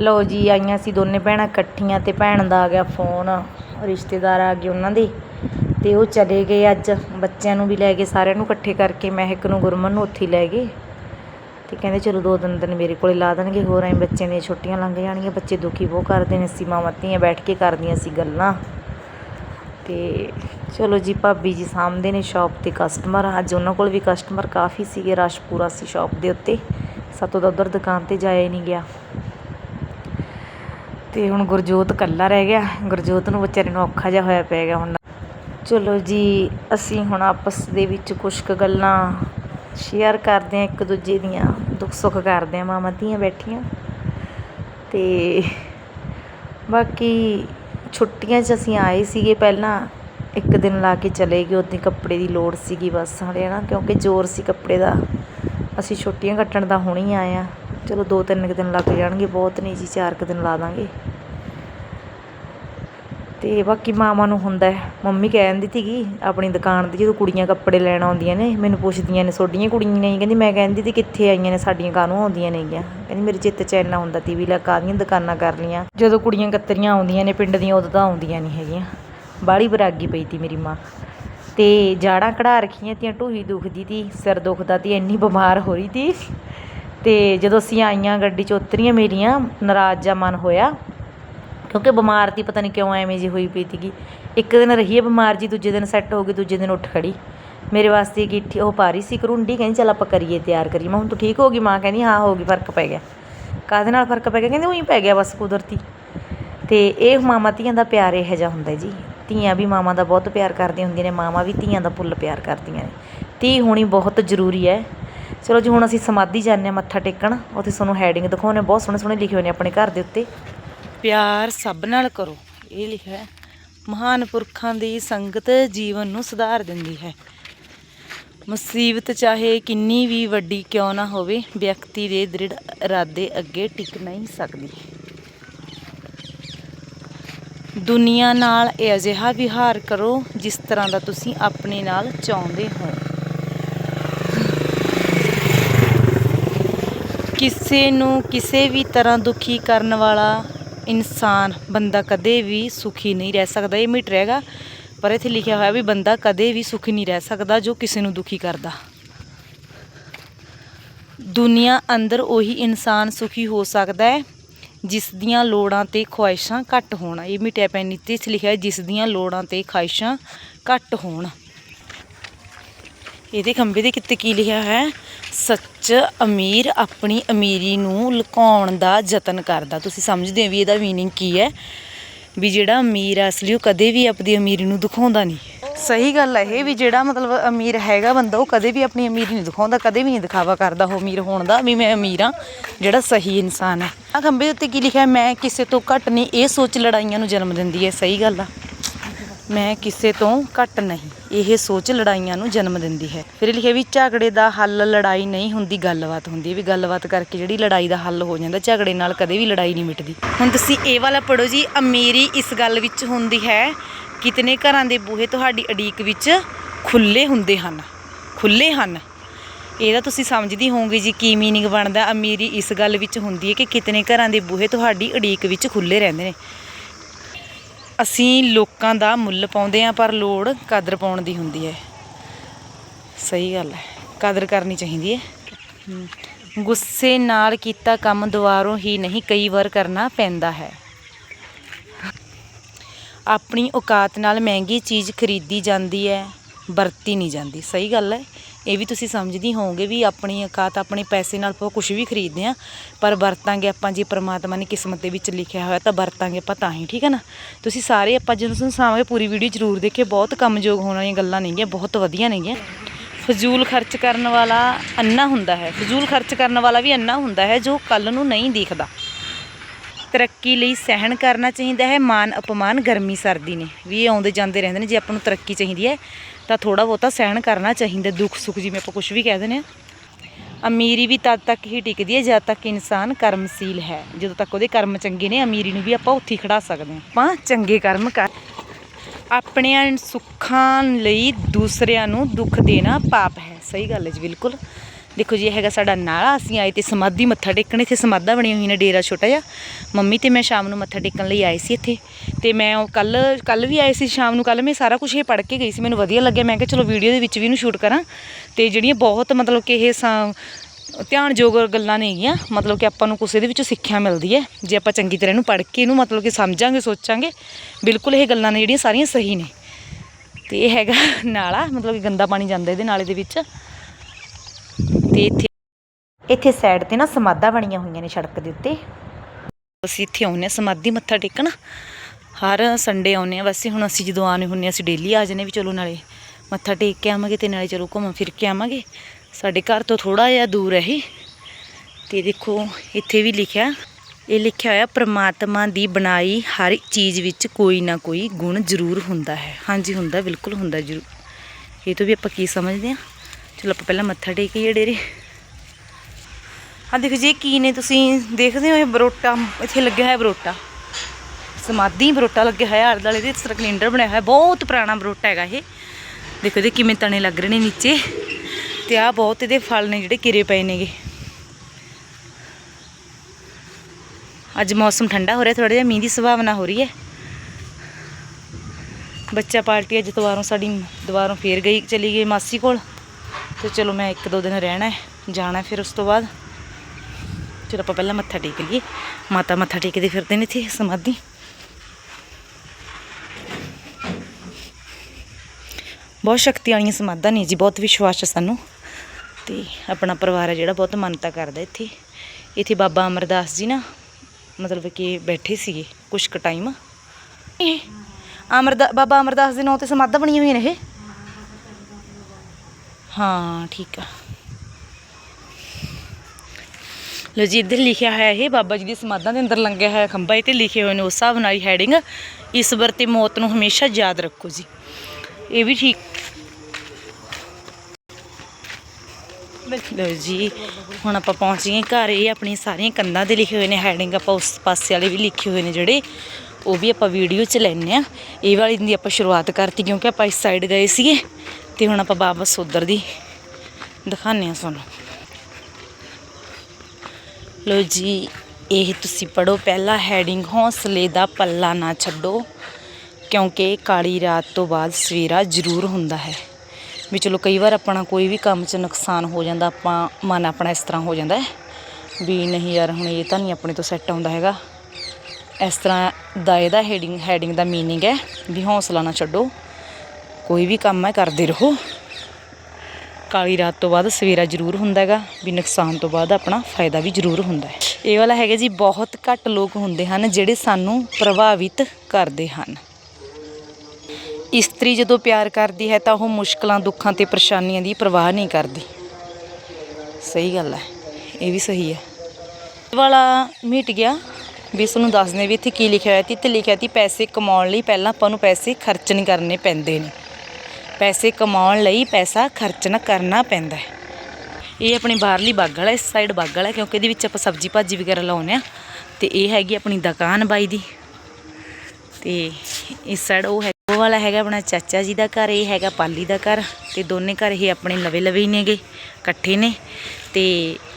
ਲਓ ਜੀ, ਆਈਆਂ ਸੀ ਦੋਨੇ ਭੈਣਾਂ ਇਕੱਠੀਆਂ ਤੇ ਭੈਣ ਦਾ ਆ ਗਿਆ ਫੋਨ, ਰਿਸ਼ਤੇਦਾਰ ਆ ਗਏ ਉਹਨਾਂ ਦੇ ਤੇ ਉਹ ਚਲੇ ਗਏ ਅੱਜ। ਬੱਚਿਆਂ ਨੂੰ ਵੀ ਲੈ ਗਏ, ਸਾਰਿਆਂ ਨੂੰ ਇਕੱਠੇ ਕਰਕੇ ਮਹਿਕ ਨੂੰ, ਗੁਰਮਨ ਨੂੰ ਉੱਥੇ ਹੀ ਲੈ ਗਏ ਤੇ ਕਹਿੰਦੇ ਚਲੋ ਦੋ ਦਿਨ ਦਿਨ ਮੇਰੇ ਕੋਲੇ ਲਾ ਦੇਣਗੇ, ਹੋਰ ਐਂ ਬੱਚਿਆਂ ਦੀਆਂ ਛੁੱਟੀਆਂ ਲੰਘ ਜਾਣਗੀਆਂ ਬੱਚੇ ਦੁਖੀ ਬਹੁਤ ਕਰਦੇ ਨੇ ਸੀ ਮਾਵਾਂ ਧੀਆਂ ਬੈਠ ਕੇ ਕਰਦੀਆਂ ਸੀ ਗੱਲਾਂ। ਤੇ ਚਲੋ ਜੀ, ਭਾਬੀ ਜੀ ਸਾਹਮਣੇ ਨੇ ਸ਼ਾਪ ਤੇ ਕਸਟਮਰ ਅੱਜ ਉਹਨਾਂ ਕੋਲ ਵੀ ਕਸਟਮਰ ਕਾਫੀ ਸੀਗੇ, ਰਸ਼ ਪੂਰਾ ਸੀ ਸ਼ਾਪ ਦੇ ਉੱਤੇ। ਸਾਤੋਂ ਤਾਂ ਉਧਰ ਦੁਕਾਨ ਤੇ ਜਾਇਆ ਹੀ ਨਹੀਂ ਗਿਆ। ਤੇ ਹੁਣ ਗੁਰਜੋਤ ਕੱਲਾ ਰਹਿ ਗਿਆ। ਗੁਰਜੋਤ ਨੂੰ ਵਿਚਾਰੇ ਨੂੰ ਔਖਾ ਜਿਹਾ ਹੋਇਆ ਪਿਆ ਗਿਆ ਹੁਣ। ਚਲੋ ਜੀ, ਅਸੀਂ ਹੁਣ ਆਪਸ ਦੇ ਵਿੱਚ ਕੁਝ ਕੁ ਗੱਲਾਂ ਸ਼ੇਅਰ ਕਰਦੇ ਹਾਂ ਇੱਕ ਦੂਜੇ ਦੀਆਂ। ਦੁੱਖ ਸੁੱਖ ਕਰਦੇ ਹਾਂ, ਮਾਵਾਂ ਧੀਆਂ ਬੈਠੀਆਂ। ਤੇ ਬਾਕੀ ਛੁੱਟੀਆਂ 'ਚ ਅਸੀਂ ਆਏ ਸੀਗੇ ਪਹਿਲਾਂ। ਇੱਕ ਦਿਨ ਲਾ ਕੇ ਚਲੇ ਗਏ, ਉੱਥੇ ਕੱਪੜੇ ਦੀ ਲੋੜ ਸੀਗੀ ਬਸ ਹਲੇ ਨਾ ਕਿਉਂਕਿ ਜ਼ੋਰ ਸੀ ਕੱਪੜੇ ਦਾ। ਅਸੀਂ ਛੁੱਟੀਆਂ ਕੱਟਣ ਦਾ ਹੁਣੇ ਹੀ ਆਏ ਆ ਚਲੋ ਦੋ ਤਿੰਨ ਕੁ ਦਿਨ ਲੱਗ ਜਾਣਗੇ, ਬਹੁਤ ਨਹੀਂ ਜੀ ਚਾਰ ਕੁ ਦਿਨ ਲਾ ਦਾਂਗੇ। ਤੇ ਬਾਕੀ ਮਾਮਾ ਨੂੰ ਹੁੰਦਾ ਮੰਮੀ ਕਹਿੰਦੀ ਸੀਗੀ, ਆਪਣੀ ਦੁਕਾਨ ਤੇ ਜਦੋਂ ਕੁੜੀਆਂ ਕੱਪੜੇ ਲੈਣ ਆਉਂਦੀਆਂ ਨੇ, ਮੈਨੂੰ ਪੁੱਛਦੀਆਂ ਨੇ ਤੁਹਾਡੀਆਂ ਕੁੜੀਆਂ ਨਹੀਂ ਕਹਿੰਦੀ, ਮੈਂ ਕਹਿੰਦੀ ਤੀ ਕਿੱਥੇ ਆਈਆਂ ਨੇ, ਸਾਡੀਆਂ ਕਾਹਨੂੰ ਆਉਂਦੀਆਂ ਨੇਗੀਆਂ? ਕਹਿੰਦੀ, ਮੇਰੇ ਚਿੱਤ 'ਚ ਇੰਨਾ ਹੁੰਦਾ ਤੀ ਵੀ ਲੈ, ਕਾਹਦੀਆਂ ਦੁਕਾਨਾਂ ਕਰ ਲੀਆਂ ਜਦੋਂ ਕੁੜੀਆਂ ਕੱਤਰੀਆਂ ਆਉਂਦੀਆਂ ਨੇ, ਪਿੰਡ ਦੀਆਂ, ਉਦੋਂ ਤਾਂ ਆਉਂਦੀਆਂ ਨਹੀਂ ਹੈਗੀਆਂ। ਬਾਹਲੀ ਬਰਾਗੀ ਪਈ ਤੀ ਮੇਰੀ ਮਾਂ। ਤੇ ਜਾੜਾਂ ਕਢਾ ਰੱਖੀਆਂ ਤੀਆਂ, ਢੂਹੀ ਦੁਖਦੀ ਤੀ, ਸਿਰ ਦੁਖਦਾ ਤੀ, ਇੰਨੀ ਬਿਮਾਰ ਹੋ ਰਹੀ ਤੀ। ਅਤੇ ਜਦੋਂ ਅਸੀਂ ਆਈਆਂ ਗੱਡੀ 'ਚ, ਉਤਰੀਆਂ ਮੇਰੀਆਂ, ਨਾਰਾਜ਼ ਜਿਹਾ ਮਨ ਹੋਇਆ। ਕਿਉਂਕਿ ਬਿਮਾਰ ਤੀ, ਪਤਾ ਨਹੀਂ ਕਿਉਂ ਐਵੇਂ ਜਿਹੀ ਹੋਈ ਪਈ ਸੀਗੀ। ਇੱਕ ਦਿਨ ਰਹੀ ਹੈ ਬਿਮਾਰ ਜੀ, ਦੂਜੇ ਦਿਨ ਸੈੱਟ ਹੋ ਗਈ, ਦੂਜੇ ਦਿਨ ਉੱਠ ਖੜੀ। ਮੇਰੇ ਵਾਸਤੇ ਗਿੱਠੀ ਉਹ ਪਾ ਰਹੀ ਸੀ ਕਰੁੰਡੀ ਕਹਿੰਦੀ ਚੱਲ ਆਪਾਂ ਕਰੀਏ, ਤਿਆਰ ਕਰੀਏ। ਮੈਂ ਹੁਣ ਤੂੰ ਠੀਕ ਹੋ ਗਈ? ਮਾਂ ਕਹਿੰਦੀ, ਹਾਂ, ਹੋ ਗਈ, ਫ਼ਰਕ ਪੈ ਗਿਆ। ਕਾਹਦੇ ਨਾਲ ਫ਼ਰਕ ਪੈ ਗਿਆ? ਕਹਿੰਦੀ, ਉਹੀ ਪੈ ਗਿਆ ਬਸ ਕੁਦਰਤੀ। ਤੇ ਇਹ ਮਾਮਾ ਧੀਆਂ ਦਾ ਪਿਆਰ ਇਹੋ ਜਿਹਾ ਹੁੰਦਾ ਜੀ। ਧੀਆਂ ਵੀ ਮਾਵਾਂ ਦਾ ਬਹੁਤ ਪਿਆਰ ਕਰਦੀਆਂ ਹੁੰਦੀਆਂ ਨੇ ਮਾਵਾਂ ਵੀ ਧੀਆਂ ਦਾ ਫੁੱਲ ਪਿਆਰ ਕਰਦੀਆਂ ਨੇ। ਧੀ ਹੋਣੀ ਬਹੁਤ ਜ਼ਰੂਰੀ ਹੈ। ਚਲੋ ਜੀ, ਹੁਣ ਅਸੀਂ ਸਮਾਧੀ ਜਾਂਦੇ ਹਾਂ ਮੱਥਾ ਟੇਕਣ। ਉੱਥੇ ਤੁਹਾਨੂੰ ਹੈਡਿੰਗ ਦਿਖਾਉਣੇ ਬਹੁਤ ਸੋਹਣੇ ਸੋਹਣੇ ਲਿਖੇ ਹੋਏ ਨੇ ਆਪਣੇ ਘਰ ਦੇ ਉੱਤੇ। ਪਿਆਰ ਸਭ ਨਾਲ ਕਰੋ। ਇਹ ਲਿਖਿਆ ਹੈ, ਮਹਾਨ ਪੁਰਖਾਂ ਦੀ ਸੰਗਤ ਜੀਵਨ ਨੂੰ ਸੁਧਾਰ ਦਿੰਦੀ ਹੈ। ਮੁਸੀਬਤ ਚਾਹੇ ਕਿੰਨੀ ਵੀ ਵੱਡੀ ਕਿਉਂ ਨਾ ਹੋਵੇ, ਵਿਅਕਤੀ ਦੇ ਦ੍ਰਿੜ ਇਰਾਦੇ ਅੱਗੇ ਟਿਕ ਨਹੀਂ ਸਕਦੀ। ਦੁਨੀਆ ਨਾਲ ਇਹ ਅਜਿਹਾ ਵਿਹਾਰ ਕਰੋ, ਜਿਸ ਤਰ੍ਹਾਂ ਦਾ ਤੁਸੀਂ ਆਪਣੇ ਨਾਲ ਚਾਹੁੰਦੇ ਹੋ। ਕਿਸੇ ਨੂੰ ਕਿਸੇ ਵੀ ਤਰ੍ਹਾਂ ਦੁਖੀ ਕਰਨ ਵਾਲਾ ਇਨਸਾਨ, ਬੰਦਾ ਕਦੇ ਵੀ ਸੁਖੀ ਨਹੀਂ ਰਹਿ ਸਕਦਾ। ਇਹ ਮਿਟ ਰਹੇਗਾ ਪਰ ਇੱਥੇ ਲਿਖਿਆ ਹੋਇਆ ਵੀ ਬੰਦਾ ਕਦੇ ਵੀ ਸੁਖੀ ਨਹੀਂ ਰਹਿ ਸਕਦਾ ਜੋ ਕਿਸੇ ਨੂੰ ਦੁਖੀ ਕਰਦਾ। ਦੁਨੀਆ ਅੰਦਰ ਉਹੀ ਇਨਸਾਨ ਸੁਖੀ ਹੋ ਸਕਦਾ ਹੈ, ਜਿਸ ਦੀਆਂ ਲੋੜਾਂ ਤੇ ਖੁਆਇਸ਼ਾਂ ਘੱਟ ਹੋਣ। ਇਹ ਮਿਟਿਆ ਪਿਆ ਨੀਤੀ ਚ ਲਿਖਿਆ ਜਿਸ ਦੀਆਂ ਲੋੜਾਂ ਤੇ ਖੁਆਇਸ਼ਾਂ ਘੱਟ ਹੋਣ। ਇਹਦੇ ਖੰਭੇ ਦੇ ਕਿਤੇ ਕੀ ਲਿਖਿਆ ਹੈ? ਸੱਚ ਅਮੀਰ ਆਪਣੀ ਅਮੀਰੀ ਨੂੰ ਲੁਕਾਉਣ ਦਾ ਯਤਨ ਕਰਦਾ। ਤੁਸੀਂ ਸਮਝਦੇ ਹੋ ਵੀ ਇਹਦਾ ਮੀਨਿੰਗ ਕੀ ਹੈ? ਵੀ ਜਿਹੜਾ ਅਮੀਰ ਆ, ਅਸਲੀ ਉਹ ਕਦੇ ਵੀ ਆਪਣੀ ਅਮੀਰੀ ਨੂੰ ਦਿਖਾਉਂਦਾ ਨਹੀਂ। ਸਹੀ ਗੱਲ ਹੈ ਇਹ ਵੀ ਜਿਹੜਾ ਮਤਲਬ ਅਮੀਰ ਹੈਗਾ ਬੰਦਾ, ਉਹ ਕਦੇ ਵੀ ਆਪਣੀ ਅਮੀਰੀ ਨਹੀਂ ਦਿਖਾਉਂਦਾ, ਕਦੇ ਵੀ ਨਹੀਂ ਦਿਖਾਵਾ ਕਰਦਾ ਉਹ ਅਮੀਰ ਹੋਣ ਦਾ, ਵੀ ਮੈਂ ਅਮੀਰ ਹਾਂ, ਜਿਹੜਾ ਸਹੀ ਇਨਸਾਨ ਹੈ। ਆ ਖੰਭੇ ਉੱਤੇ ਕੀ ਲਿਖਿਆ, ਮੈਂ ਕਿਸੇ ਤੋਂ ਘੱਟ ਨਹੀਂ, ਇਹ ਸੋਚ ਲੜਾਈਆਂ ਨੂੰ ਜਨਮ ਦਿੰਦੀ ਹੈ। ਸਹੀ ਗੱਲ ਆ। ਮੈਂ ਕਿਸੇ ਤੋਂ ਘੱਟ ਨਹੀਂ। ਇਹ ਸੋਚ ਲੜਾਈਆਂ ਨੂੰ ਜਨਮ ਦਿੰਦੀ ਹੈ। ਫਿਰ ਲਿਖਿਆ ਵੀ ਝਗੜੇ ਦਾ ਹੱਲ ਲੜਾਈ ਨਹੀਂ ਹੁੰਦੀ, ਗੱਲਬਾਤ ਹੁੰਦੀ ਹੈ ਵੀ ਗੱਲਬਾਤ ਕਰਕੇ ਜਿਹੜੀ ਲੜਾਈ ਦਾ ਹੱਲ ਹੋ ਜਾਂਦਾ, ਝਗੜੇ ਨਾਲ ਕਦੇ ਵੀ ਲੜਾਈ ਨਹੀਂ ਮਿਟਦੀ। ਹੁਣ ਤੁਸੀਂ ਇਹ ਵਾਲਾ ਪੜੋ ਜੀ, ਅਮੀਰੀ ਇਸ ਗੱਲ ਵਿੱਚ ਹੁੰਦੀ ਹੈ, ਕਿਤਨੇ ਘਰਾਂ ਦੇ ਬੂਹੇ ਤੁਹਾਡੀ ਅਡੀਕ ਵਿੱਚ ਖੁੱਲੇ ਹੁੰਦੇ ਹਨ। ਖੁੱਲੇ ਹਨ। ਇਹਦਾ ਤੁਸੀਂ ਸਮਝਦੀ ਹੋਵੋਗੇ ਜੀ ਕੀ ਮੀਨਿੰਗ ਬਣਦਾ ਅਮੀਰੀ ਇਸ ਗੱਲ ਵਿੱਚ ਹੁੰਦੀ ਹੈ ਕਿ ਕਿਤਨੇ ਘਰਾਂ ਦੇ ਬੂਹੇ ਤੁਹਾਡੀ ਅਡੀਕ ਵਿੱਚ ਖੁੱਲੇ ਰਹਿੰਦੇ ਨੇ। ਅਸੀਂ ਲੋਕਾਂ ਦਾ ਮੁੱਲ ਪਾਉਂਦੇ ਹਾਂ, ਪਰ ਲੋੜ ਕਦਰ ਪਾਉਣ ਦੀ ਹੁੰਦੀ ਹੈ। ਸਹੀ ਗੱਲ ਹੈ, ਕਦਰ ਕਰਨੀ ਚਾਹੀਦੀ ਹੈ। ਗੁੱਸੇ ਨਾਲ ਕੀਤਾ ਕੰਮ ਦੁਬਾਰੋਂ ਹੀ ਨਹੀਂ ਕਈ ਵਾਰ ਕਰਨਾ ਪੈਂਦਾ ਹੈ। ਆਪਣੀ ਔਕਾਤ ਨਾਲ ਮਹਿੰਗੀ ਚੀਜ਼ ਖਰੀਦੀ ਜਾਂਦੀ ਹੈ, ਵਰਤੀ ਨਹੀਂ ਜਾਂਦੀ। ਸਹੀ ਗੱਲ ਹੈ। ਇਹ ਵੀ ਤੁਸੀਂ ਸਮਝਦੀ ਹੋਵੋਗੇ ਵੀ ਆਪਣੀ ਔਕਾਤ, ਆਪਣੇ ਪੈਸੇ ਨਾਲ ਆਪਾਂ ਕੁਝ ਵੀ ਖਰੀਦਦੇ ਆ ਪਰ ਵਰਤਾਂਗੇ ਆਪਾਂ ਜੇ ਪ੍ਰਮਾਤਮਾ ਨੇ ਕਿਸਮਤ ਦੇ ਵਿੱਚ ਲਿਖਿਆ ਹੋਇਆ ਤਾਂ ਵਰਤਾਂਗੇ ਆਪਾਂ ਤਾਂ ਹੀ, ਠੀਕ ਹੈ ਨਾ? ਤੁਸੀਂ ਸਾਰੇ ਆਪਾਂ ਜਦੋਂ ਤੁਹਾਨੂੰ ਪੂਰੀ ਵੀਡੀਓ ਜ਼ਰੂਰ ਦੇਖਿਓ। ਬਹੁਤ ਕੰਮਯੋਗ ਹੋਣ ਵਾਲੀਆਂ ਗੱਲਾਂ ਨੇਗੀਆਂ, ਬਹੁਤ ਵਧੀਆ ਨੇਗੀਆਂ। ਫਜ਼ੂਲ ਖਰਚ ਕਰਨ ਵਾਲਾ ਅੰਨਾ ਹੁੰਦਾ ਹੈ। ਫਜ਼ੂਲ ਖਰਚ ਕਰਨ ਵਾਲਾ ਵੀ ਅੰਨਾ ਹੁੰਦਾ ਹੈ ਜੋ ਕੱਲ ਨੂੰ ਨਹੀਂ ਦੇਖਦਾ। ਤਰੱਕੀ ਲਈ ਸਹਿਣ ਕਰਨਾ ਚਾਹੀਦਾ ਹੈ। ਮਾਨ ਅਪਮਾਨ ਗਰਮੀ ਸਰਦੀ ਨੇ। ਵੀ ਇਹ ਆਉਂਦੇ ਜਾਂਦੇ ਰਹਿੰਦੇ ਨੇ, ਜੇ ਆਪਾਂ ਨੂੰ ਤਰੱਕੀ ਚਾਹੀਦੀ ਹੈ ਤਾਂ ਥੋੜਾ ਬਹੁਤਾ ਸਹਿਣ ਕਰਨਾ ਚਾਹੀਦਾ, ਦੁੱਖ ਸੁੱਖ ਜਿਵੇਂ ਆਪਾਂ ਕੁਝ ਵੀ ਕਹਿ ਦਿੰਦੇ ਆ ਅਮੀਰੀ ਵੀ ਤਦ ਤੱਕ ਹੀ ਟਿਕਦੀ ਹੈ ਜਦ ਤੱਕ ਇਨਸਾਨ ਕਰਮਸ਼ੀਲ ਹੈ। ਜਦੋਂ ਤੱਕ ਉਹਦੇ ਕਰਮ ਚੰਗੇ ਨੇ, ਅਮੀਰੀ ਨੂੰ ਵੀ ਆਪਾਂ ਉੱਥੇ ਹੀ ਖੜਾ ਸਕਦੇ ਹਾਂ। ਆਪਾਂ ਚੰਗੇ ਕਰਮ ਕਰ ਆਪਣਿਆਂ ਸੁੱਖਾਂ ਲਈ ਦੂਸਰਿਆਂ ਨੂੰ ਦੁੱਖ ਦੇਣਾ ਪਾਪ ਹੈ। ਸਹੀ ਗੱਲ ਹੈ ਜੀ, ਬਿਲਕੁਲ। ਦੇਖੋ ਜੀ, ਇਹ ਹੈਗਾ ਸਾਡਾ ਨਾਲਾ। ਅਸੀਂ ਆਏ ਤੇ ਸਮਾਧੀ ਮੱਥਾ ਟੇਕਣ। ਇੱਥੇ ਸਮਾਧਾ ਬਣੀਆਂ ਹੋਈਆਂ ਨੇ ਡੇਰਾ ਛੋਟਾ ਜਿਹਾ। ਮੰਮੀ ਤੇ ਮੈਂ ਸ਼ਾਮ ਨੂੰ ਮੱਥਾ ਟੇਕਣ ਲਈ ਆਏ ਸੀ ਇੱਥੇ। ਤੇ ਮੈਂ ਉਹ ਕੱਲ ਕੱਲ ਵੀ ਆਏ ਸੀ ਸ਼ਾਮ ਨੂੰ। ਕੱਲ ਮੈਂ ਸਾਰਾ ਕੁਝ ਇਹ ਪੜ੍ਹ ਕੇ ਗਈ ਸੀ। ਮੈਨੂੰ ਵਧੀਆ ਲੱਗਿਆ। ਮੈਂ ਕਿਹਾ ਚਲੋ ਵੀਡੀਓ ਦੇ ਵਿੱਚ ਵੀ ਇਹਨੂੰ ਸ਼ੂਟ ਕਰਾਂ। ਤੇ ਜਿਹੜੀਆਂ ਬਹੁਤ ਮਤਲਬ ਕਿ ਇਹ ਸਾ- ਧਿਆਨਯੋਗ ਗੱਲਾਂ ਨੇਗੀਆਂ ਮਤਲਬ ਕਿ ਆਪਾਂ ਨੂੰ ਕੁਛ ਦੇ ਵਿੱਚੋਂ ਸਿੱਖਿਆ ਮਿਲਦੀ ਹੈ। ਜੇ ਆਪਾਂ ਚੰਗੀ ਤਰ੍ਹਾਂ ਇਹਨੂੰ ਪੜ੍ਹ ਕੇ ਇਹਨੂੰ ਮਤਲਬ ਕਿ ਸਮਝਾਂਗੇ, ਸੋਚਾਂਗੇ, ਬਿਲਕੁਲ ਇਹ ਗੱਲਾਂ ਨੇ ਜਿਹੜੀਆਂ ਸਾਰੀਆਂ ਸਹੀ ਨੇ। ਤੇ ਇਹ ਹੈਗਾ ਨਾਲਾ। ਮਤਲਬ ਕਿ ਗੰਦਾ ਪਾਣੀ ਜਾਂਦਾ ਇਹਦੇ ਨਾਲੇ ਦੇ ਵਿੱਚ। ਤੇ ਇੱਥੇ ਇੱਥੇ ਸਾਈਡ ਤੇ ਨਾ ਸਮਾਧਾਂ ਬਣੀਆਂ ਹੋਈਆਂ ਨੇ ਸੜਕ ਦੇ ਉੱਤੇ। ਅਸੀਂ ਇੱਥੇ ਆਉਂਦੇ ਹਾਂ ਸਮਾਧੀ ਮੱਥਾ ਟੇਕਣ। ਹਰ ਸੰਡੇ ਆਉਂਦੇ ਹਾਂ ਵੈਸੇ ਹੁਣ ਅਸੀਂ ਜਦੋਂ ਆਨੇ ਹੁੰਨੇ ਅਸੀਂ ਡੇਲੀ ਆ ਜਾਂਦੇ ਵੀ ਚਲੋ ਨਾਲੇ ਮੱਥਾ ਟੇਕ ਕੇ ਆਵਾਂਗੇ ਤੇ ਨਾਲੇ ਚਲੋ ਘੁੰਮ ਫਿਰ ਕੇ ਆਵਾਂਗੇ। ਸਾਡੇ ਘਰ ਤੋਂ ਥੋੜਾ ਜਿਹਾ ਦੂਰ ਹੈ ਇਹ। ਤੇ ਦੇਖੋ ਇੱਥੇ ਵੀ ਲਿਖਿਆ ਇਹ ਲਿਖਿਆ ਹੋਇਆ ਪ੍ਰਮਾਤਮਾ ਦੀ ਬਣਾਈ ਹਰ ਚੀਜ਼ ਵਿੱਚ ਕੋਈ ਨਾ ਕੋਈ ਗੁਣ ਜ਼ਰੂਰ ਹੁੰਦਾ ਹੈ। ਹਾਂਜੀ ਹੁੰਦਾ ਬਿਲਕੁਲ ਹੁੰਦਾ ਜ਼ਰੂਰ। ਇਹ ਤੋਂ ਵੀ ਆਪਾਂ ਕੀ ਸਮਝਦੇ ਹਾਂ? ਚਲੋ ਆਪਾਂ ਪਹਿਲਾਂ ਮੱਥਾ ਟੇਕੀਏ ਡੇਰੇ। ਆ ਦੇਖੋ ਜੀ, ਇਹ ਕੀ ਨੇ ਤੁਸੀਂ ਦੇਖਦੇ ਹੋ ਇਹ ਬਰੋਟਾ? ਇੱਥੇ ਲੱਗਿਆ ਹੋਇਆ ਬਰੋਟਾ। ਸਮਾਧੀ ਬਰੋਟਾ ਲੱਗਿਆ ਹੋਇਆ ਅਰਦ ਵਾਲੇ ਦੇ, ਇਸ ਤਰ੍ਹਾਂ ਕੈਲੰਡਰ ਬਣਿਆ ਹੋਇਆ, ਬਹੁਤ ਪੁਰਾਣਾ ਬਰੋਟਾ ਹੈਗਾ ਇਹ। ਦੇਖੋ ਇਹਦੇ ਕਿਵੇਂ ਤਣੇ ਲੱਗ ਰਹੇ ਨੇ ਨੀਚੇ। ਤੇ ਆ ਬਹੁਤ ਇਹਦੇ ਫਲ ਨੇ ਜਿਹੜੇ ਕਿਰੇ ਪਏ ਨੇਗੇ। ਅੱਜ ਮੌਸਮ ਠੰਡਾ ਹੋ ਰਿਹਾ ਥੋੜਾ ਜਿਹਾ ਮੀਂਹ ਦੀ ਸੰਭਾਵਨਾ ਹੋ ਰਹੀ ਹੈ। ਬੱਚਾ ਪਾਰਟੀ ਅੱਜ ਦੁਬਾਰੋਂ ਸਾਡੀ ਦੁਬਾਰੋਂ ਫੇਰ ਗਈ, ਚਲੀ ਗਈ ਮਾਸੀ ਕੋਲ। ਤੇ ਚਲੋ ਮੈਂ ਇੱਕ ਦੋ ਦਿਨ ਰਹਿਣਾ ਹੈ, ਜਾਣਾ ਫਿਰ ਉਸ ਤੋਂ ਬਾਅਦ। ਚਲੋ ਆਪਾਂ ਪਹਿਲਾਂ ਮੱਥਾ ਟੇਕ ਲਈਏ। ਮਾਤਾ ਮੱਥਾ ਟੇਕਦੇ ਫਿਰਦੇ ਨੇ ਇੱਥੇ ਸਮਾਧੀ। ਬਹੁਤ ਸ਼ਕਤੀ ਵਾਲੀਆਂ ਸਮਾਧਾਂ ਨੇ ਜੀ, ਬਹੁਤ ਵਿਸ਼ਵਾਸ ਹੈ ਸਾਨੂੰ। ਤੇ ਆਪਣਾ ਪਰਿਵਾਰ ਹੈ ਜਿਹੜਾ ਬਹੁਤ ਮੰਨਤਾ ਕਰਦਾ ਇੱਥੇ। ਇੱਥੇ ਬਾਬਾ ਅਮਰਦਾਸ ਜੀ ਨਾ, ਮਤਲਬ ਕਿ ਬੈਠੇ ਸੀਗੇ ਕੁਛ ਕੁ ਟਾਈਮ ਇਹ ਅਮਰਦਾ, ਬਾਬਾ ਅਮਰਦਾਸ ਦੇ ਨਾਂ ਤੇ ਸਮਾਧਾਂ ਬਣੀਆਂ ਹੋਈਆਂ ਨੇ ਇਹ। ਹਾਂ, ਠੀਕ ਆ। ਲੋ ਜੀ, ਇੱਧਰ ਲਿਖਿਆ ਹੋਇਆ ਇਹ, ਬਾਬਾ ਜੀ ਦੀ ਸਮਾਧਾਂ ਦੇ ਅੰਦਰ ਲੰਗਿਆ ਹੋਇਆ ਖੰਭਾ ਇਹ ਤੇ ਲਿਖੇ ਹੋਏ ਨੇ, ਉਸ ਹਿਸਾਬ ਨਾਲ ਹੀ ਹੈਡਿੰਗ ਇਸ ਵਰਤੇ ਮੌਤ ਨੂੰ ਹਮੇਸ਼ਾ ਯਾਦ ਰੱਖੋ ਜੀ। ਇਹ ਵੀ ਠੀਕ। ਲੋ ਜੀ, ਹੁਣ ਆਪਾਂ ਪਹੁੰਚ ਗਏ ਘਰ, ਇਹ ਆਪਣੀਆਂ ਸਾਰੀਆਂ ਕੰਧਾਂ ਦੇ ਲਿਖੇ ਹੋਏ ਨੇ ਹੈਡਿੰਗ ਆਪਾਂ ਉਸ ਪਾਸੇ ਵਾਲੇ ਵੀ ਲਿਖੇ ਹੋਏ ਨੇ ਜਿਹੜੇ, ਉਹ ਵੀ ਆਪਾਂ ਵੀਡੀਓ 'ਚ ਲੈਣੇ ਆ ਇਹ ਵਾਲੀ ਦੀ ਆਪਾਂ ਸ਼ੁਰੂਆਤ ਕਰਤੀ ਕਿਉਂਕਿ ਆਪਾਂ ਇਸ ਸਾਈਡ ਗਏ ਸੀਗੇ। ਤੇ ਹੁਣ ਆਪਾਂ ਵਾਪਸ ਉਧਰ ਦੀ ਦਿਖਾਉਂਦੇ ਆ ਤੁਹਾਨੂੰ। ਲੋ ਜੀ, ਇਹ ਤੁਸੀਂ ਪੜੋ ਪਹਿਲਾ ਹੈਡਿੰਗ ਹੌਸਲੇ ਦਾ ਪੱਲਾ ਨਾ ਛੱਡੋ, ਕਿਉਂਕਿ ਕਾਲੀ ਰਾਤ ਤੋਂ ਬਾਅਦ ਸਵੇਰਾ ਜ਼ਰੂਰ ਹੁੰਦਾ ਹੈ। ਵੀ ਚਲੋ ਕਈ ਵਾਰ ਆਪਣਾ ਕੋਈ ਵੀ ਕੰਮ 'ਚ ਨੁਕਸਾਨ ਹੋ ਜਾਂਦਾ, ਆਪਾਂ ਮਨ ਆਪਣਾ ਇਸ ਤਰ੍ਹਾਂ ਹੋ ਜਾਂਦਾ ਹੈ, ਵੀ ਨਹੀਂ ਯਾਰ, ਹੁਣ ਇਹ ਤਾਂ ਨਹੀਂ ਆਪਣੇ ਤੋਂ ਸੈੱਟ ਆਉਂਦਾ ਹੈਗਾ। ਇਸ ਤਰ੍ਹਾਂ ਦਾ ਇਹਦਾ ਹੈਡਿੰਗ ਹੈਡਿੰਗ ਦਾ ਮੀਨਿੰਗ ਹੈ, ਵੀ ਹੌਸਲਾ ਨਾ ਛੱਡੋ। ਕੋਈ ਵੀ ਕੰਮ ਹੈ, ਕਰਦੇ ਰਹੋ। ਕਾਲੀ ਰਾਤ ਤੋਂ ਬਾਅਦ ਸਵੇਰਾ ਜ਼ਰੂਰ ਹੁੰਦਾ ਹੈਗਾ, ਵੀ ਨੁਕਸਾਨ ਤੋਂ ਬਾਅਦ ਆਪਣਾ ਫਾਇਦਾ ਵੀ ਜ਼ਰੂਰ ਹੁੰਦਾ ਹੈ। ਇਹ ਵਾਲਾ ਹੈਗਾ ਜੀ, ਬਹੁਤ ਘੱਟ ਲੋਕ ਹੁੰਦੇ ਹਨ, ਜਿਹੜੇ ਸਾਨੂੰ ਪ੍ਰਭਾਵਿਤ ਕਰਦੇ ਹਨ। ਇਸਤਰੀ ਜਦੋਂ ਪਿਆਰ ਕਰਦੀ ਹੈ, ਤਾਂ ਉਹ ਮੁਸ਼ਕਲਾਂ, ਦੁੱਖਾਂ ਤੇ ਪਰੇਸ਼ਾਨੀਆਂ ਦੀ ਪਰਵਾਹ ਨਹੀਂ ਕਰਦੀ। ਸਹੀ ਗੱਲ ਹੈ, ਇਹ ਵੀ ਸਹੀ ਹੈ। ਵਾਲਾ ਮਿਟ ਗਿਆ, ਵੀ ਇਸ ਨੂੰ ਦੱਸਦੇ ਵੀ ਇੱਥੇ ਕੀ ਲਿਖਿਆ ਹੋਇਆ ਸੀ ਇੱਥੇ ਲਿਖਿਆ ਸੀ ਪੈਸੇ ਕਮਾਉਣ ਲਈ ਪਹਿਲਾਂ ਆਪਾਂ ਨੂੰ ਪੈਸੇ ਖਰਚ ਨਹੀਂ ਕਰਨੇ ਪੈਂਦੇ ਨੇ। ਪੈਸੇ ਕਮਾਉਣ ਲਈ ਪੈਸਾ ਖਰਚਣਾ ਕਰਨਾ ਪੈਂਦਾ ਹੈ। ਇਹ ਆਪਣੀ ਬਾਹਰਲੀ ਬਾਗਲ ਹੈ ਇਸ ਸਾਈਡ ਬਾਗਲ ਹੈ ਕਿਉਂਕਿ ਇਹਦੇ ਵਿੱਚ ਆਪਾਂ ਸਬਜ਼ੀ ਭਾਜੀ ਵਗੈਰਾ ਲਾਉਂਦੇ ਆ ਤੇ ਇਹ ਹੈਗੀ ਆਪਣੀ ਦੁਕਾਨ ਬਾਈ ਦੀ। ਤੇ ਇਸ ਸਾਈਡ ਉਹ ਹੈ, ਉਹ ਵਾਲਾ ਹੈਗਾ ਆਪਣਾ ਚਾਚਾ ਜੀ ਦਾ ਘਰ, ਇਹ ਹੈਗਾ ਪਾਲੀ ਦਾ ਘਰ। ਤੇ ਦੋਨੇ ਘਰ ਇਹ ਆਪਣੇ ਲਵੇ ਲਵੇ ਹੀ ਨੇਗੇ, ਇਕੱਠੇ ਨੇ। ਤੇ